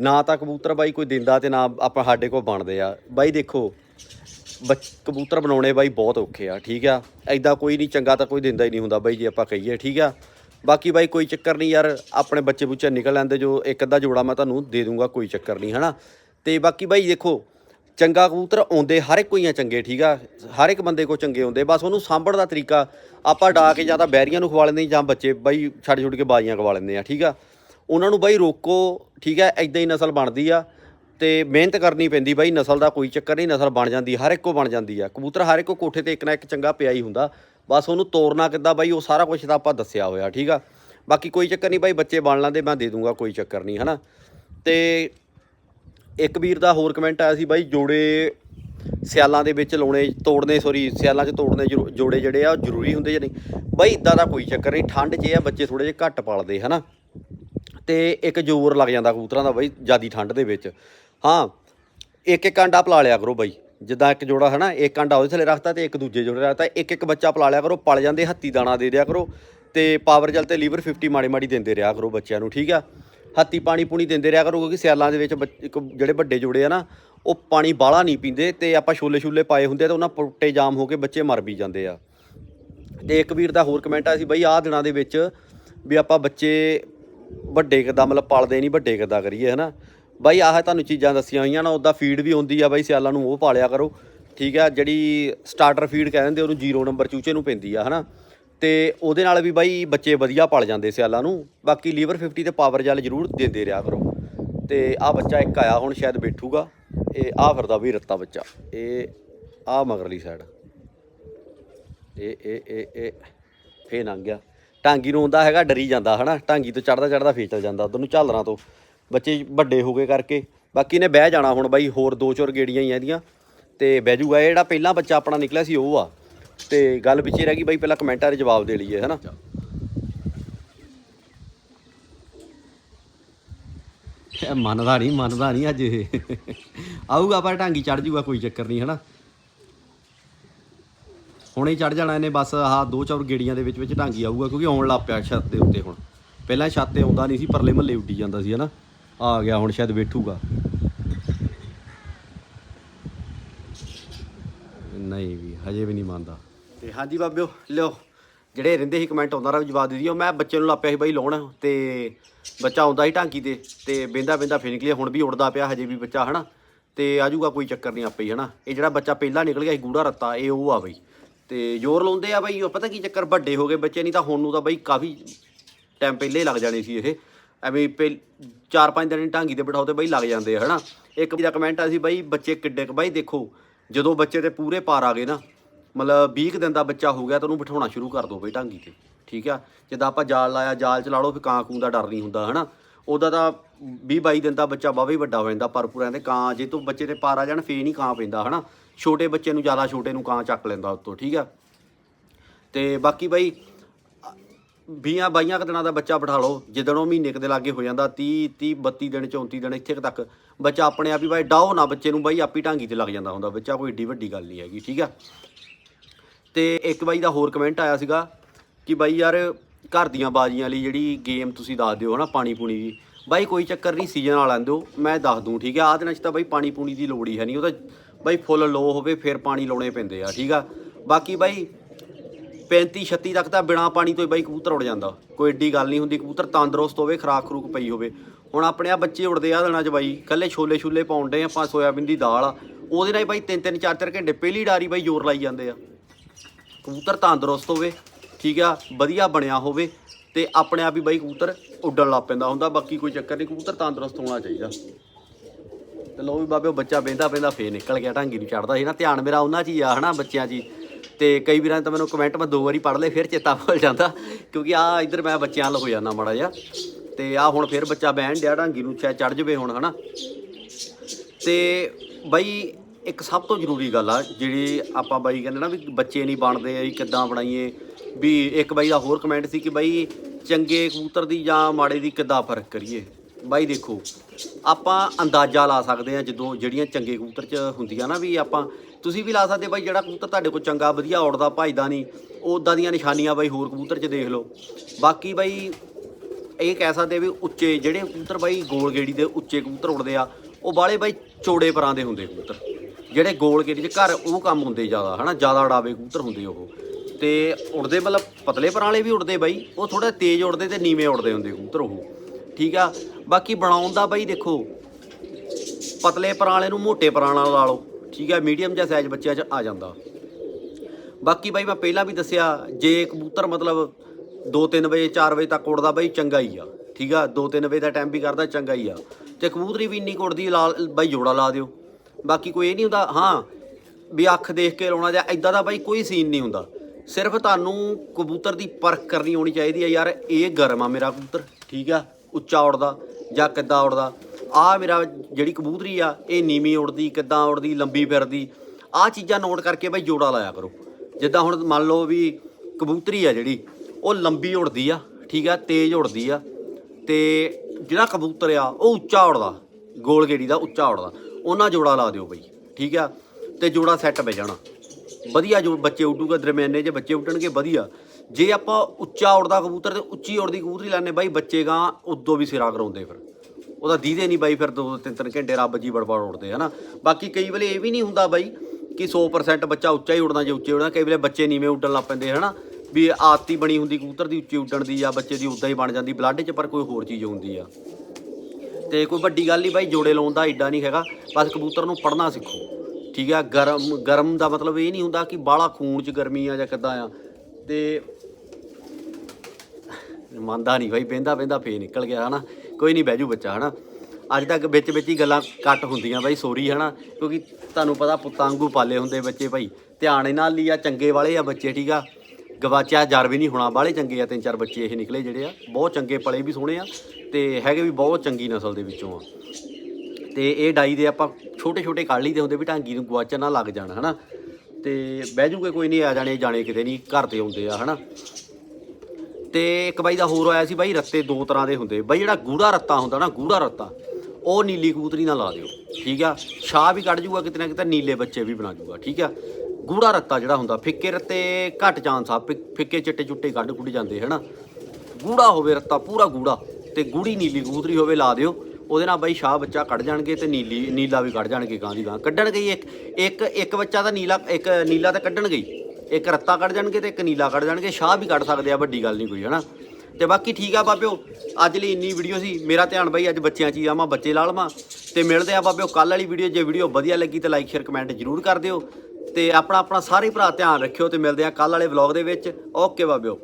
Speaker 1: ਨਾ ਤਾਂ ਕਬੂਤਰ ਬਾਈ ਕੋਈ ਦਿੰਦਾ ਤੇ ਨਾ ਆਪਾਂ ਸਾਡੇ ਕੋਲ ਬਣਦੇ ਆ। ਬਾਈ ਦੇਖੋ, ਬੱਚ- ਕਬੂਤਰ ਬਣਾਉਣੇ ਬਾਈ ਬਹੁਤ ਔਖੇ ਆ, ਠੀਕ ਆ। ਐਦਾਂ ਕੋਈ ਨਹੀਂ, ਚੰਗਾ ਤਾਂ ਕੋਈ ਦਿੰਦਾ ਹੀ ਨਹੀਂ ਹੁੰਦਾ ਬਾਈ ਜੇ ਆਪਾਂ ਕਹੀਏ, ਠੀਕ ਆ। ਬਾਕੀ ਬਾਈ ਕੋਈ ਚੱਕਰ ਨਹੀਂ ਯਾਰ, ਆਪਣੇ ਬੱਚੇ ਬੁੱਚੇ ਨਿਕਲ ਲੈਂਦੇ, ਜੋ ਇੱਕ ਅੱਧਾ ਜੋੜਾ ਮੈਂ ਤੁਹਾਨੂੰ ਦੇ ਦੂੰਗਾ, ਕੋਈ ਚੱਕਰ ਨਹੀਂ, ਹਨਾ? ਤੇ ਬਾਕੀ ਬਾਈ ਦੇਖੋ, ਚੰਗਾ ਕਬੂਤਰ ਆਉਂਦੇ, ਹਰ ਇੱਕ ਕੋਈ ਆ ਚੰਗੇ, ਠੀਕ ਆ? ਹਰ ਇੱਕ ਬੰਦੇ ਕੋ ਚੰਗੇ ਆਉਂਦੇ, ਬਸ ਉਹਨੂੰ ਸਾਂਭਣ ਦਾ ਤਰੀਕਾ ਆਪਾਂ ਡਾ ਕੇ ਜਾਂ ਤਾਂ ਬੈਰੀਆਂ ਨੂੰ ਖਵਾ ਲੈਂਦੇ ਜਾਂ ਬੱਚੇ ਬਾਈ ਛੱਡ ਛੁੱਟ ਕੇ ਬਾਜ਼ੀਆਂ ਖਵਾ ਲੈਂਦੇ ਆ, ਠੀਕ ਆ? ਉਹਨਾਂ ਨੂੰ ਬਾਈ ਰੋਕੋ, ਠੀਕ ਆ? ਐਦਾਂ ਹੀ ਨਸਲ ਬਣਦੀ ਆ। ਤੇ ਮਿਹਨਤ ਕਰਨੀ ਪੈਂਦੀ ਬਾਈ, ਨਸਲ ਦਾ ਕੋਈ ਚੱਕਰ ਨਹੀਂ, ਨਸਲ ਬਣ ਜਾਂਦੀ, ਹਰ ਇੱਕੋ ਬਣ ਜਾਂਦੀ ਆ। ਕਬੂਤਰ ਹਰ ਇੱਕ ਕੋਠੇ ਤੇ ਇੱਕ ਨਾ ਇੱਕ ਚੰਗਾ ਪਿਆ ਹੀ ਹੁੰਦਾ। ਬਸ ਉਹਨੂੰ ਤੋੜਨਾ ਕਿੱਦਾਂ ਬਾਈ, ਉਹ ਸਾਰਾ ਕੁਝ ਤਾਂ ਆਪਾਂ ਦੱਸਿਆ ਹੋਇਆ, ਠੀਕ ਆ? ਬਾਕੀ ਕੋਈ ਚੱਕਰ ਨਹੀਂ ਬਾਈ, ਬੱਚੇ ਬਣ ਲਾਂਦੇ, ਮੈਂ ਦੇ ਦੂੰਗਾ, ਕੋਈ ਚੱਕਰ ਨਹੀਂ, ਹਨਾ? ਤੇ ਇੱਕ ਵੀਰ ਦਾ ਹੋਰ ਕਮੈਂਟ ਆਇਆ ਸੀ ਬਾਈ, ਜੋੜੇ ਸਿਆਲਾਂ ਦੇ ਵਿੱਚ ਲਾਉਣੇ, ਤੋੜਨੇ ਸੌਰੀ ਸਿਆਲਾਂ 'ਚ ਤੋੜਨੇ ਜੋੜੇ ਜਿਹੜੇ ਆ, ਉਹ ਜ਼ਰੂਰੀ ਹੁੰਦੇ ਜਾਂ ਨਹੀਂ? ਬਾਈ, ਇਦਾਂ ਦਾ ਕੋਈ ਚੱਕਰ ਨਹੀਂ, ਠੰਡ 'ਚ ਆ, ਬੱਚੇ ਥੋੜੇ ਜਿਹੇ ਘੱਟ ਪਾਲਦੇ, ਹਨਾ? ਤੇ ਇੱਕ ਜ਼ੋਰ ਲੱਗ ਜਾਂਦਾ ਕਬੂਤਰਾਂ ਦਾ ਬਾਈ, ਜਿਆਦੀ ਠੰਡ ਦੇ ਵਿੱਚ। ਹਾਂ, ਇੱਕ ਇੱਕ ਆਂਡਾ ਪਲਾ ਲਿਆ ਕਰੋ ਬਾਈ। ਜਿੱਦਾਂ ਇੱਕ ਜੋੜਾ ਹੈ ਨਾ ਇੱਕ ਆਂਡਾ ਉਹਦੇ ਥੱਲੇ ਰੱਖਤਾ ਤੇ ਇੱਕ ਦੂਜੇ ਜੋੜੇ ਰੱਖਤਾ। ਇੱਕ ਇੱਕ ਬੱਚਾ ਪਲਾ ਲਿਆ ਕਰੋ, ਪਲ ਜਾਂਦੇ ਹੱਤੀ ਦਾਣਾ ਦੇ ਦਿਆ ਕਰੋ ਤੇ ਪਾਵਰ ਜਲ ਤੇ ਲੀਵਰ 50 ਮਾੜੀ ਮਾੜੀ ਦਿੰਦੇ ਰਿਹਾ ਕਰੋ ਬੱਚਿਆਂ ਨੂੰ, ਠੀਕ ਆ? ਹੱਤੀ ਪਾਣੀ ਪੂਣੀ ਦਿੰਦੇ ਰਿਹਾ ਕਰੋ, ਕਿਉਂਕਿ ਸਿਆਲਾਂ ਦੇ ਵਿੱਚ ਬੱਚ- ਜਿਹੜੇ ਵੱਡੇ ਜੋੜੇ ਆ ਨਾ, ਉਹ ਪਾਣੀ ਬਾਹਲਾ ਨਹੀਂ ਪੀਂਦੇ ਤੇ ਆਪਾਂ ਛੋਲੇ ਛੁਲੇ ਪਾਏ ਹੁੰਦੇ ਆ ਤੇ ਉਹਨਾਂ ਪੁੱਟੇ ਜਾਮ ਹੋ ਕੇ ਬੱਚੇ ਮਰ ਵੀ ਜਾਂਦੇ ਆ। ਤੇ ਇੱਕ ਵੀਰ ਦਾ ਹੋਰ ਕਮੈਂਟ ਆਇਆ ਸੀ ਬਈ, ਆਹ ਦਿਨਾਂ ਦੇ ਵਿੱਚ ਵੀ ਆਪਾਂ ਬੱਚੇ ਵੱਡੇ ਕਿੱਦਾਂ, ਮਤਲਬ ਪਾਲਦੇ ਨਹੀਂ, ਵੱਡੇ ਕਿੱਦਾਂ ਕਰੀਏ, ਹਨਾ? ਬਾਈ, ਆਹ ਤੁਹਾਨੂੰ ਚੀਜ਼ਾਂ ਦੱਸੀਆਂ ਹੋਈਆਂ ਨਾ ਉਹਦਾ ਫੀਡ ਵੀ ਹੁੰਦੀ ਆ ਬਾਈ, ਸਿਆਲਾਂ ਨੂੰ ਉਹ ਪਾਲਿਆ ਕਰੋ। ਠੀਕ ਆ, ਜਿਹੜੀ ਸਟਾਰਟਰ ਫੀਡ ਕਹਿ ਦਿੰਦੇ ਉਹਨੂੰ ਜ਼ੀਰੋ ਨੰਬਰ ਚੂਚੇ ਨੂੰ ਪੈਂਦੀ ਆ, ਹਨਾ? ਤੇ ਉਹਦੇ ਨਾਲ ਵੀ ਬਾਈ ਬੱਚੇ ਵਧੀਆ ਪਲ ਜਾਂਦੇ ਸਿਆਲਾਂ ਨੂੰ। ਬਾਕੀ ਲੀਵਰ 50 ਤੇ ਪਾਵਰ ਜਲ ਜ਼ਰੂਰ ਦਿੰਦੇ ਰਿਹਾ ਕਰੋ। ਤੇ ਆ ਬੱਚਾ ਇੱਕ ਆਇਆ, ਹੁਣ ਸ਼ਾਇਦ ਬੈਠੂਗਾ। ਇਹ ਆ ਫਿਰਦਾ ਵੀ ਰੱਤਾ ਬੱਚਾ। ਇਹ ਆ ਮਗਰਲੀ ਸਾਈਡ ਇਹ ਇਹ ਇਹ ਇਹ, ਫੇਰ ਲੰਘ ਗਿਆ। ਟਾਂਗੀ ਨੂੰ ਹੁੰਦਾ ਹੈਗਾ, ਡਰੀ ਜਾਂਦਾ, ਹਨਾ? ਟਾਂਗੀ ਤੋਂ ਚੜਦਾ ਚੜਦਾ ਫੇਰ ਚਲ ਜਾਂਦਾ, ਉਧਰ ਨੂੰ ਝਾਲਰਾਂ ਤੋਂ। ਬੱਚੇ ਵੱਡੇ ਹੋ ਗਏ ਕਰਕੇ। ਬਾਕੀ ਨੇ ਬਹਿ ਜਾਣਾ ਹੁਣ ਬਾਈ, ਹੋਰ ਦੋ ਚੋਰ ਗੇੜੀਆਂ ਹੀ ਆ ਇਹਦੀਆਂ। ਤੇ ਬਹਿ ਜੂਗਾ ਇਹ ਜਿਹੜਾ ਪਹਿਲਾਂ ਬੱਚਾ ਆਪਣਾ ਨਿਕਲਿਆ ਸੀ, ਉਹ ਆ। ਤੇ ਗੱਲ ਪਿੱਛੇ ਰਹਿ ਗਈ ਬਾਈ, ਪਹਿਲਾਂ ਕਮੈਂਟਾਂ 'ਚ ਜਵਾਬ ਦੇ ਲਈਏ, ਹਨਾ? ਇਹ ਮੰਨਦਾ ਨਹੀਂ ਮੰਨਦਾ ਨਹੀਂ ਅੱਜ। ਇਹ ਆਊਗਾ ਪਰ ਢਾਂਗੀ ਚੜ ਜੂਗਾ ਕੋਈ ਚੱਕਰ ਨਹੀਂ, ਹਨਾ? ਹੁਣੇ ਚੜ ਜਾਣਾ ਇਹਨੇ, ਬਸ ਆਹ ਦੋ ਚੌਰ ਗੇੜੀਆਂ ਦੇ ਵਿੱਚ ਵਿੱਚ ਢਾਂਗੀ ਆਊਗਾ, ਕਿਉਂਕਿ ਆਉਣ ਲੱਗ ਪਿਆ ਛੱਤ ਦੇ ਉੱਤੇ ਹੁਣ। ਪਹਿਲਾਂ ਛੱਤ ਤੇ ਆਉਂਦਾ ਨਹੀਂ ਸੀ, ਪਰਲੇ ਮਹੱਲੇ ਉੱਡੀ ਜਾਂਦਾ ਸੀ, ਹਨਾ? ਆ ਗਿਆ, ਹੁਣ ਸ਼ਾਇਦ ਬੈਠੂਗਾ। ਨਹੀਂ ਵੀ, ਹਜੇ ਵੀ ਨਹੀਂ ਮੰਨਦਾ। ਤੇ ਹਾਂਜੀ ਬਾਬਿਓ, ਲਿਓ, ਜਿਹੜੇ ਰਹਿੰਦੇ ਸੀ ਕਮੈਂਟ ਆਉਂਦਾ ਰਹਾ ਜਵਾਬ ਦੇ ਦਿਓ ਮੈਂ ਬੱਚੇ ਨੂੰ ਲਾਪਿਆ ਸੀ ਬਾਈ ਲਾਉਣ, ਤੇ ਬੱਚਾ ਆਉਂਦਾ ਸੀ ਢਾਂਕੀ ਤੇ ਤੇ ਬੇਂਦਾ ਬੇਂਦਾ ਫੇਰ ਨਿਕਲਿਆ। ਹੁਣ ਵੀ ਉੜਦਾ ਪਿਆ ਹਜੇ ਵੀ ਬੱਚਾ, ਹਨਾ? ਤੇ ਆਜੂਗਾ, ਕੋਈ ਚੱਕਰ ਨਹੀਂ ਆਪੇ ਹੀ, ਹਨਾ? ਇਹ ਜਿਹੜਾ ਬੱਚਾ ਪਹਿਲਾਂ ਨਿਕਲ ਗਿਆ ਸੀ, ਗੂੜਾ ਰੱਤਾ, ਇਹ ਉਹ ਆ ਬਈ। ਤੇ ਜ਼ੋਰ ਲਾਉਂਦੇ ਆ ਬਈ, ਉਹ ਪਤਾ ਕੀ ਚੱਕਰ, ਵੱਡੇ ਹੋ ਗਏ ਬੱਚੇ, ਨਹੀਂ ਤਾਂ ਹੁਣ ਨੂੰ ਤਾਂ ਬਈ ਕਾਫੀ ਟਾਈਮ ਪਹਿਲੇ ਲੱਗ ਜਾਣੇ ਸੀ ਇਹ। ਐਵੇਂ ਪਹਿ ਚਾਰ ਪੰਜ ਦਿਨ ਢਾਂਗੀ ਤੇ ਬਿਠਾਓ ਤੇ ਬਈ ਲੱਗ ਜਾਂਦੇ ਆ, ਹਨਾ? ਇੱਕ ਦਾ ਕਮੈਂਟ ਆ ਸੀ ਬਈ, ਬੱਚੇ ਕਿੱਡੇ ਕੁ ਬਾਈ ਦੇਖੋ, ਜਦੋਂ ਬੱਚੇ ਤੇ ਪੂਰੇ ਪਾਰ ਆ ਗਏ ਨਾ, ਮਤਲਬ 20 ਕੁ ਦਿਨ ਦਾ ਬੱਚਾ ਹੋ ਗਿਆ ਤਾਂ ਉਹਨੂੰ ਬਿਠਾਉਣਾ ਸ਼ੁਰੂ ਕਰ ਦਿਓ ਬਈ ਢਾਂਗੀ ਤੇ, ਠੀਕ ਆ? ਜਿੱਦਾਂ ਆਪਾਂ ਜਾਲ ਲਾਇਆ, ਜਾਲ ਚ ਲਾ ਲਓ, ਫਿਰ ਕਾਂ ਕੂੰ ਦਾ ਡਰ ਨਹੀਂ ਹੁੰਦਾ, ਹਨਾ? ਉਹਦਾ ਤਾਂ 20 22 ਦਿਨ ਦਾ ਬੱਚਾ ਵਾਹਵਾ ਹੀ ਵੱਡਾ ਹੋ ਜਾਂਦਾ, ਪਰ ਪੂਰਾ ਦੇ ਕਾਂ, ਜੇ ਤੋਂ ਬੱਚੇ ਤੇ ਪਾਰ ਆ ਜਾਣ, ਫੇਰ ਨਹੀਂ ਕਾਂ ਪੈਂਦਾ, ਹਨਾ? ਛੋਟੇ ਬੱਚੇ ਨੂੰ ਜ਼ਿਆਦਾ ਛੋਟੇ ਨੂੰ ਕਾਂ ਚੱਕ ਲੈਂਦਾ ਉੱਤੋਂ, ਠੀਕ ਆ? ਤੇ ਬਾਕੀ ਬਾਈ ਵੀਹਾਂ ਬਾਈਆਂ ਕੁ ਦਿਨਾਂ ਦਾ ਬੱਚਾ ਬਿਠਾ ਲਓ, ਜਿੱਦਣ ਉਹ ਮਹੀਨੇ ਕੁ ਦੇ ਲਾਗੇ ਹੋ ਜਾਂਦਾ 30 30 32 ਦਿਨ 34 ਦਿਨ, ਇੱਥੇ ਕੁ ਤੱਕ। ਬੱਚਾ ਆਪਣੇ ਆਪ ਹੀ ਬਾਈ ਡਾਓ ਨਾ ਬੱਚੇ ਨੂੰ ਬਾਈ, ਆਪੀ ਢਾਂਗੀ ਤੇ ਲੱਗ ਜਾਂਦਾ ਹੁੰਦਾ, ਬੱਚਾ ਕੋਈ ਏਡੀ ਵੱਡੀ ਗੱਲ ਨਹੀਂ ਹੈਗੀ, ਠੀਕ ਆ? ਤੇ ਇੱਕ ਬਾਈ ਦਾ ਹੋਰ ਕਮੈਂਟ ਆਇਆ ਸੀਗਾ ਕਿ ਬਾਈ ਯਾਰ ਘਰ ਦੀਆਂ ਬਾਜ਼ੀਆਂ ਲਈ ਜਿਹੜੀ ਗੇਮ ਤੁਸੀਂ ਦੱਸ ਦਿਓ ਹਨਾ, ਪਾਣੀ ਪੂਣੀ ਦੀ। ਬਾਈ ਕੋਈ ਚੱਕਰ ਨਹੀਂ ਸੀਜ਼ਨ ਵਾਲਾ ਲੈਂਦੋ ਮੈਂ ਦੱਸ ਦੂੰ, ਠੀਕ ਆ? ਆਹ ਦਿਨਾਂ 'ਚ ਤਾਂ ਬਾਈ ਪਾਣੀ ਪੂਣੀ ਦੀ ਲੋੜ ਹੀ ਹੈ ਨਹੀਂ, ਉਹ ਤਾਂ ਬਾਈ ਫੁੱਲ ਲੋ ਹੋਵੇ, ਫਿਰ ਪਾਣੀ ਲਾਉਣੇ ਪੈਂਦੇ ਆ, ਠੀਕ ਆ? ਬਾਕੀ ਬਾਈ 35 36 ਤੱਕ ਤਾਂ ਬਿਨਾ ਪਾਣੀ ਤੋਂ ਹੀ ਬਾਈ ਕਬੂਤਰ ਉੜ ਜਾਂਦਾ। ਕੋਈ ਏਡੀ ਗੱਲ ਨਹੀਂ ਹੁੰਦੀ, ਕਬੂਤਰ ਤੰਦਰੁਸਤ ਹੋਵੇ, ਖਰਾਕ ਖਰੂਕ ਪਈ ਹੋਵੇ। ਹੁਣ ਆਪਣੇ ਆ ਬੱਚੇ ਉੜਦੇ ਆ ਦਿਨਾਂ 'ਚ ਬਾਈ ਕੱਲੇ ਛੋਲੇ ਛੁਲੇ ਪਾਉਂਦੇ ਆਪਾਂ ਸੋਇਆਬੀਨ ਦੀ ਦਾਲ ਆ। ਉਹਦੇ ਨਾਲ ਹੀ ਬਾਈ ਤਿੰਨ ਤਿੰਨ, ਚਾਰ ਚਾਰ ਘੰਟੇ ਪਹਿਲੀ ਡਾਰੀ ਬਾਈ ਜ਼ੋਰ ਲਾਈ ਜਾਂਦੇ ਆ। ਕਬੂਤਰ ਤੰਦਰੁਸਤ ਹੋਵੇ, ਠੀਕ ਆ, ਵਧੀਆ ਬਣਿਆ ਹੋਵੇ ਤੇ ਆਪਣੇ ਆਪ ਹੀ ਬਾਈ ਕਬੂਤਰ ਉੱਡਣ ਲੱਗ ਪੈਂਦਾ ਹੁੰਦਾ, ਬਾਕੀ ਕੋਈ ਚੱਕਰ ਨਹੀਂ, ਕਬੂਤਰ ਤੰਦਰੁਸਤ ਹੋਣਾ ਚਾਹੀਦਾ। ਤੇ ਲੋ ਵੀ ਬਾਬੇ, ਉਹ ਬੱਚਾ ਬਹਿੰਦਾ ਬਹਿੰਦਾ ਫੇਰ ਨਿਕਲ ਗਿਆ, ਢਾਂਗੀ ਨੂੰ ਚੜਦਾ ਸੀ ਨਾ, ਧਿਆਨ ਮੇਰਾ ਉਹਨਾਂ 'ਚ ਹੀ ਆ ਹਨਾ, ਬੱਚਿਆਂ 'ਚ ਹੀ। ਤੇ ਕਈ ਵਾਰਾਂ ਤਾਂ ਮੈਨੂੰ ਕਮੈਂਟ ਮੈਂ ਦੋ ਵਾਰੀ ਪੜ੍ਹ ਲਏ, ਫਿਰ ਚੇਤਾ ਭੁੱਲ ਜਾਂਦਾ, ਕਿਉਂਕਿ ਆ ਇੱਧਰ ਮੈਂ ਬੱਚਿਆਂ ਵੱਲ ਹੋ ਜਾਂਦਾ ਮਾੜਾ ਜਿਹਾ। ਤੇ ਆ ਹੁਣ ਫਿਰ ਬੱਚਾ ਬਹਿਣ ਡਿਆ, ਢਾਂਗੀ ਨੂੰ ਚੜ ਜਵੇ ਹੁਣ, ਹਨਾ। ਤੇ ਬਾਈ, ਇੱਕ ਸਭ ਤੋਂ ਜ਼ਰੂਰੀ ਗੱਲ ਆ, ਜਿਹੜੀ ਆਪਾਂ ਬਾਈ ਕਹਿੰਦੇ ਨਾ ਵੀ ਬੱਚੇ ਨਹੀਂ ਬਣਦੇ ਆ ਕਿੱਦਾਂ ਬਣਾਈਏ। ਵੀ ਇੱਕ ਬਾਈ ਦਾ ਹੋਰ ਕਮੈਂਟ ਸੀ ਕਿ ਬਾਈ, ਚੰਗੇ ਕਬੂਤਰ ਦੀ ਜਾਂ ਮਾੜੇ ਦੀ ਕਿੱਦਾਂ ਫ਼ਰਕ ਕਰੀਏ। ਬਾਈ ਦੇਖੋ, ਆਪਾਂ ਅੰਦਾਜ਼ਾ ਲਾ ਸਕਦੇ ਆ, ਜਦੋਂ ਜਿਹੜੀਆਂ ਚੰਗੇ ਕਬੂਤਰ ਚ ਹੁੰਦੀਆਂ ਨਾ ਵੀ ਆਪਾਂ ਤੁਸੀਂ ਵੀ ਲਾ ਸਕਦੇ ਬਾਈ, ਜਿਹੜਾ ਕਬੂਤਰ ਤੁਹਾਡੇ ਕੋਲ ਚੰਗਾ, ਵਧੀਆ ਉੜਦਾ, ਭਜਦਾ ਨਹੀਂ ਉਦਾਂ ਦੀਆਂ ਨਿਸ਼ਾਨੀਆਂ ਬਾਈ ਹੋਰ ਕਬੂਤਰ ਚ ਦੇਖ ਲਓ। ਬਾਕੀ ਬਾਈ, ਇਹ ਕਹਿ ਸਕਦੇ ਵੀ ਉੱਚੇ, ਜਿਹੜੇ ਕਬੂਤਰ ਬਾਈ ਗੋਲ ਗੇੜੀ ਦੇ ਉੱਚੇ ਕਬੂਤਰ ਉੜਦੇ ਆ, ਉਹ ਬਾਲੇ ਬਾਈ ਚੌੜੇ ਪਰਾਂ ਦੇ ਹੁੰਦੇ ਕਬੂਤਰ। ਜਿਹੜੇ ਗੋਲ ਗੇੜੀ 'ਚ ਘਰ, ਉਹ ਕੰਮ ਹੁੰਦੇ ਜ਼ਿਆਦਾ, ਹਨਾ, ਜ਼ਿਆਦਾ ਉਡਾਵੇ ਕਬੂਤਰ ਹੁੰਦੇ ਉਹ। ਤੇ ਉੜਦੇ ਮਤਲਬ ਪਤਲੇ ਪਰਾਂ ਵਾਲੇ ਵੀ ਉੜਦੇ ਬਾਈ, ਉਹ ਥੋੜਾ ਤੇਜ਼ ਉੜਦੇ ਤੇ ਨੀਵੇਂ ਉੜਦੇ ਹੁੰਦੇ ਕਬੂਤਰ ਉਹ। ਠੀਕ ਆ? ਬਾਕੀ ਬਣਾਉਣ ਦਾ ਬਾਈ ਦੇਖੋ, ਪਤਲੇ ਪਰਾਂ ਵਾਲੇ ਨੂੰ ਮੋਟੇ ਪਰਾਂ ਨਾਲ ਲਾ ਲਓ। ਠੀਕ ਹੈ ਮੀਡੀਅਮ ਜਿਹਾ ਸਾਈਜ਼ ਬੱਚਿਆਂ 'ਚ ਆ ਜਾਂਦਾ। ਬਾਕੀ ਬਾਈ ਮੈਂ ਪਹਿਲਾਂ ਵੀ ਦੱਸਿਆ, ਜੇ ਕਬੂਤਰ ਮਤਲਬ 2-3 ਵਜੇ 4 ਵਜੇ ਤੱਕ ਉੜਦਾ ਬਾਈ, ਚੰਗਾ ਹੀ ਆ। ਠੀਕ ਆ 2-3 ਵਜੇ ਦਾ ਟਾਈਮ ਵੀ ਕਰਦਾ, ਚੰਗਾ ਹੀ ਆ। ਤੇ ਕਬੂਤਰੀ ਵੀ ਇੰਨੀ ਕੁੜਦੀ ਲਾ ਬਾਈ ਜੋੜਾ ਲਾ ਦਿਓ। ਬਾਕੀ ਕੋਈ ਇਹ ਨਹੀਂ ਹੁੰਦਾ, ਹਾਂ, ਵੀ ਅੱਖ ਦੇਖ ਕੇ ਲਾਉਣਾ ਜਾਂ ਇਦਾਂ ਦਾ ਬਾਈ ਕੋਈ ਸੀਨ ਨਹੀਂ ਹੁੰਦਾ। ਸਿਰਫ ਤੁਹਾਨੂੰ ਕਬੂਤਰ ਦੀ ਪਰਖ ਕਰਨੀ ਆਉਣੀ ਚਾਹੀਦੀ ਹੈ ਯਾਰ, ਇਹ ਗਰਮ ਆ ਮੇਰਾ ਕਬੂਤਰ, ਠੀਕ ਆ, ਉੱਚਾ ਉੜਦਾ ਜਾਂ ਕਿੱਦਾਂ ਉੜਦਾ। ਆ ਮੇਰਾ ਜਿਹੜੀ ਕਬੂਤਰੀ ਆ, ਇਹ ਨੀਵੀਂ ਉੜਦੀ, ਕਿੱਦਾਂ ਉੜਦੀ, ਲੰਬੀ ਫਿਰਦੀ ਆ ਚੀਜ਼ਾਂ ਨੋਟ ਕਰਕੇ ਬਾਈ ਜੋੜਾ ਲਾਇਆ ਕਰੋ। ਜਿੱਦਾਂ ਹੁਣ ਮੰਨ ਲਓ ਵੀ ਕਬੂਤਰੀ ਆ ਜਿਹੜੀ, ਉਹ ਲੰਬੀ ਉੜਦੀ ਆ, ਠੀਕ ਆ, ਤੇਜ਼ ਉੜਦੀ ਆ, ਤੇ ਜਿਹੜਾ ਕਬੂਤਰ ਆ, ਉਹ ਉੱਚਾ ਉੜਦਾ ਗੋਲ ਗੇੜੀ ਦਾ ਉੱਚਾ ਉੜਦਾ, ਉਹਨਾਂ ਜੋੜਾ ਲਾ ਦਿਓ ਬਈ, ਠੀਕ ਆ, ਤੇ ਜੋੜਾ ਸੈੱਟ ਪੈ ਜਾਣਾ। ਵਧੀਆ ਜੋ ਬੱਚੇ ਉੱਡੂਗਾ, ਦਰਮਿਆਨੇ ਜੇ ਬੱਚੇ ਉੱਡਣਗੇ, ਵਧੀਆ। ਜੇ ਆਪਾਂ ਉੱਚਾ ਉੜਦਾ ਕਬੂਤਰ ਤੇ ਉੱਚੀ ਉੜਦੀ ਕਬੂਤਰੀ ਲਾਣੇ ਬਾਈ ਬੱਚੇ ਗਾਂ ਉਦੋਂ ਵੀ ਸਿਰਾ ਕਰਾਉਂਦੇ ਫਿਰ। ਉਹਦਾ ਦੀਦੇ ਨਹੀਂ ਬਾਈ, ਫਿਰ ਦੋ ਤਿੰਨ ਤਿੰਨ ਘੰਟੇ ਰੱਬ ਜੀ ਬੜਬੜ ਉੜਦੇ ਹਨਾ ਬਾਕੀ ਕਈ ਵੇਲੇ ਇਹ ਵੀ ਨਹੀਂ ਹੁੰਦਾ ਬਾਈ ਕਿ 100% ਬੱਚਾ ਉੱਚਾ ਹੀ ਉੜਨਾ ਜੇ ਉੱਚੇ ਉੱਡਣਾ ਕਈ ਵੇਲੇ ਬੱਚੇ ਨੀਵੇਂ ਉੱਡਣ ਲੱਗ ਪੈਂਦੇ, ਹਨਾ? ਵੀ ਆਦਤੀ ਬਣੀ ਹੁੰਦੀ, ਕਬੂਤਰ ਦੀ ਉੱਚੀ ਉੱਡਣ ਦੀ ਜਾਂ ਬੱਚੇ ਦੀ ਉਦਾਂ ਹੀ ਬਣ ਜਾਂਦੀ, ਬਲੱਡ 'ਚ ਪਰ ਕੋਈ ਹੋਰ ਚੀਜ਼ ਹੁੰਦੀ ਆ। ਤੇ ਕੋਈ ਵੱਡੀ ਗੱਲ ਨਹੀਂ ਬਾਈ, ਜੋੜੇ ਲਾਉਣ ਦਾ ਏਡਾ ਨਹੀਂ ਹੈਗਾ, ਬਸ ਕਬੂਤਰ ਨੂੰ ਪੜਨਾ ਸਿੱਖੋ। ਠੀਕ ਆ, ਗਰਮ ਗਰਮ ਦਾ ਮਤਲਬ ਇਹ ਨਹੀਂ ਹੁੰਦਾ ਕਿ ਬਾਹਲਾ ਖੂਨ 'ਚ ਗਰਮੀ ਆ ਜਾਂ ਕਿੱਦਾਂ ਆ। ਤੇ ਮੰਨਦਾ ਨਹੀਂ ਬਾਈ ਬਹਿੰਦਾ ਬਹਿੰਦਾ ਫੇਰ ਨਿਕਲ ਗਿਆ, ਹਨਾ? ਕੋਈ ਨਹੀਂ ਬਹਿ ਬਹਿਜੂ ਬੱਚਾ, ਹਨਾ? ਅੱਜ ਤੱਕ ਵਿੱਚ ਵਿੱਚ ਹੀ ਗੱਲਾਂ ਕੱਟ ਹੁੰਦੀਆਂ ਬਾਈ ਸੋਰੀ ਹਨਾ? ਕਿਉਂਕਿ ਤੁਹਾਨੂੰ ਪਤਾ ਪੁੱਤਾਂ ਵਾਂਗੂ ਪਾਲੇ ਹੁੰਦੇ ਬੱਚੇ ਭਾਈ। ਧਿਆਨ ਇਹਨਾਂ ਲਈ ਆ, ਚੰਗੇ ਵਾਲੇ ਆ ਬੱਚੇ, ਠੀਕ ਆ? ਗਵਾਚਿਆ ਜਰ ਵੀ ਨਹੀਂ ਹੋਣਾ, ਬਾਹਲੇ ਚੰਗੇ ਆ ਤਿੰਨ ਚਾਰ ਬੱਚੇ ਇਹ ਨਿਕਲੇ ਜਿਹੜੇ ਆ। ਬਹੁਤ ਚੰਗੇ ਪਲੇ ਵੀ ਸੋਹਣੇ ਆ ਤੇ ਹੈਗੇ ਵੀ ਬਹੁਤ ਚੰਗੀ ਨਸਲ ਦੇ ਵਿੱਚੋਂ ਆ। ਤੇ ਇਹ ਡਾਈ ਦੇ ਆਪਾਂ ਛੋਟੇ ਛੋਟੇ ਕੱਢ ਲਈਦੇ ਹੁੰਦੇ ਵੀ ਢਾਂਗੀ ਨੂੰ ਗਵਾਚਣ ਨਾ ਲੱਗ ਜਾਣ, ਹਨਾ? ਤੇ ਬਹਿ ਜੂਗੇ ਕੋਈ ਨਹੀਂ, ਆ ਜਾਣੇ ਜਾਣੇ ਕਿਤੇ ਨਹੀਂ, ਘਰ ਤੇ ਆਉਂਦੇ ਆ, ਹਨਾ? ਤੇ ਇੱਕ ਬਾਈ ਦਾ ਹੋਰ ਆਇਆ ਸੀ ਬਾਈ, ਰੱਤੇ ਦੋ ਤਰ੍ਹਾਂ ਦੇ ਹੁੰਦੇ। ਬਾਈ ਜਿਹੜਾ ਗੂੜਾ ਰੱਤਾ ਹੁੰਦਾ ਨਾ, ਗੂੜਾ ਰੱਤਾ, ਉਹ ਨੀਲੀ ਕਬੂਤਰੀ ਨਾਲ ਲਾ ਦਿਓ, ਠੀਕ ਆ? ਸ਼ਾਹ ਵੀ ਕੱਢ ਜੂਗਾ ਕਿਤੇ ਨਾ ਕਿਤੇ, ਨੀਲੇ ਬੱਚੇ ਵੀ ਬਣਾ ਜੂਗਾ, ਠੀਕ ਆ? ਗੂੜਾ ਰੱਤਾ ਜਿਹੜਾ ਹੁੰਦਾ, ਫਿੱਕੇ ਰੱਤੇ ਘੱਟ ਚਾਂਸ ਆ ਫਿ- ਫਿੱਕੇ ਚਿੱਟੇ ਚੁੱਟੇ ਕੱਢ ਕੁੱਢ ਜਾਂਦੇ, ਹਨਾ? ਗੂੜਾ ਹੋਵੇ ਰੱਤਾ, ਪੂਰਾ ਗੂੜਾ, ਤੇ ਗੂੜੀ ਨੀਲੀ ਕਬੂਤਰੀ ਹੋਵੇ ਲਾ ਦਿਓ, ਉਹਦੇ ਨਾਲ ਬਾਈ ਸ਼ਾਹ ਬੱਚਾ ਕੱਢ ਜਾਣਗੇ ਤੇ ਨੀਲੀ, ਨੀਲਾ ਵੀ ਕੱਢ ਜਾਣਗੇ ਗਾਂ ਦੀ ਗਾਂ। ਕੱਢਣ ਗਈ ਇੱਕ ਇੱਕ ਇੱਕ ਬੱਚਾ ਤਾਂ ਨੀਲਾ, ਇੱਕ ਨੀਲਾ ਤਾਂ ਕੱਢਣ ਗਈ ਇੱਕ ਰੱਤਾ ਕੱਢ ਜਾਣਗੇ ਤੇ ਇੱਕ ਨੀਲਾ ਕੱਢ ਜਾਣਗੇ, ਸ਼ਾਹ ਵੀ ਕੱਢ ਸਕਦੇ ਆ, ਵੱਡੀ ਗੱਲ ਨਹੀਂ ਕੋਈ, ਹਨਾ? ਤੇ ਬਾਕੀ ਠੀਕ ਆ ਬਾਬਿਓ, ਅੱਜ ਲਈ ਇੰਨੀ ਵੀਡੀਓ ਸੀ। ਮੇਰਾ ਧਿਆਨ ਬਈ, ਅੱਜ ਬੱਚਿਆਂ 'ਚ ਹੀ ਆਵਾਂ ਬੱਚੇ ਲਾ ਲਵਾਂ। ਤੇ ਮਿਲਦੇ ਆ ਬਾਬਿਓ ਕੱਲ ਵਾਲੀ ਵੀਡੀਓ ਜੇ ਵੀਡੀਓ ਵਧੀਆ ਲੱਗੀ ਤੇ ਲਾਈਕ ਸ਼ੇਅਰ ਕਮੈਂਟ ਜ਼ਰੂਰ ਕਰ ਦਿਓ। ਤੇ ਆਪਣਾ ਆਪਣਾ ਸਾਰੇ ਭਰਾ ਧਿਆਨ ਰੱਖਿਓ ਤੇ ਮਿਲਦੇ ਆ ਕੱਲ ਵਾਲੇ ਵਲੌਗ ਦੇ ਵਿੱਚ। ਓਕੇ ਬਾਬਿਓ।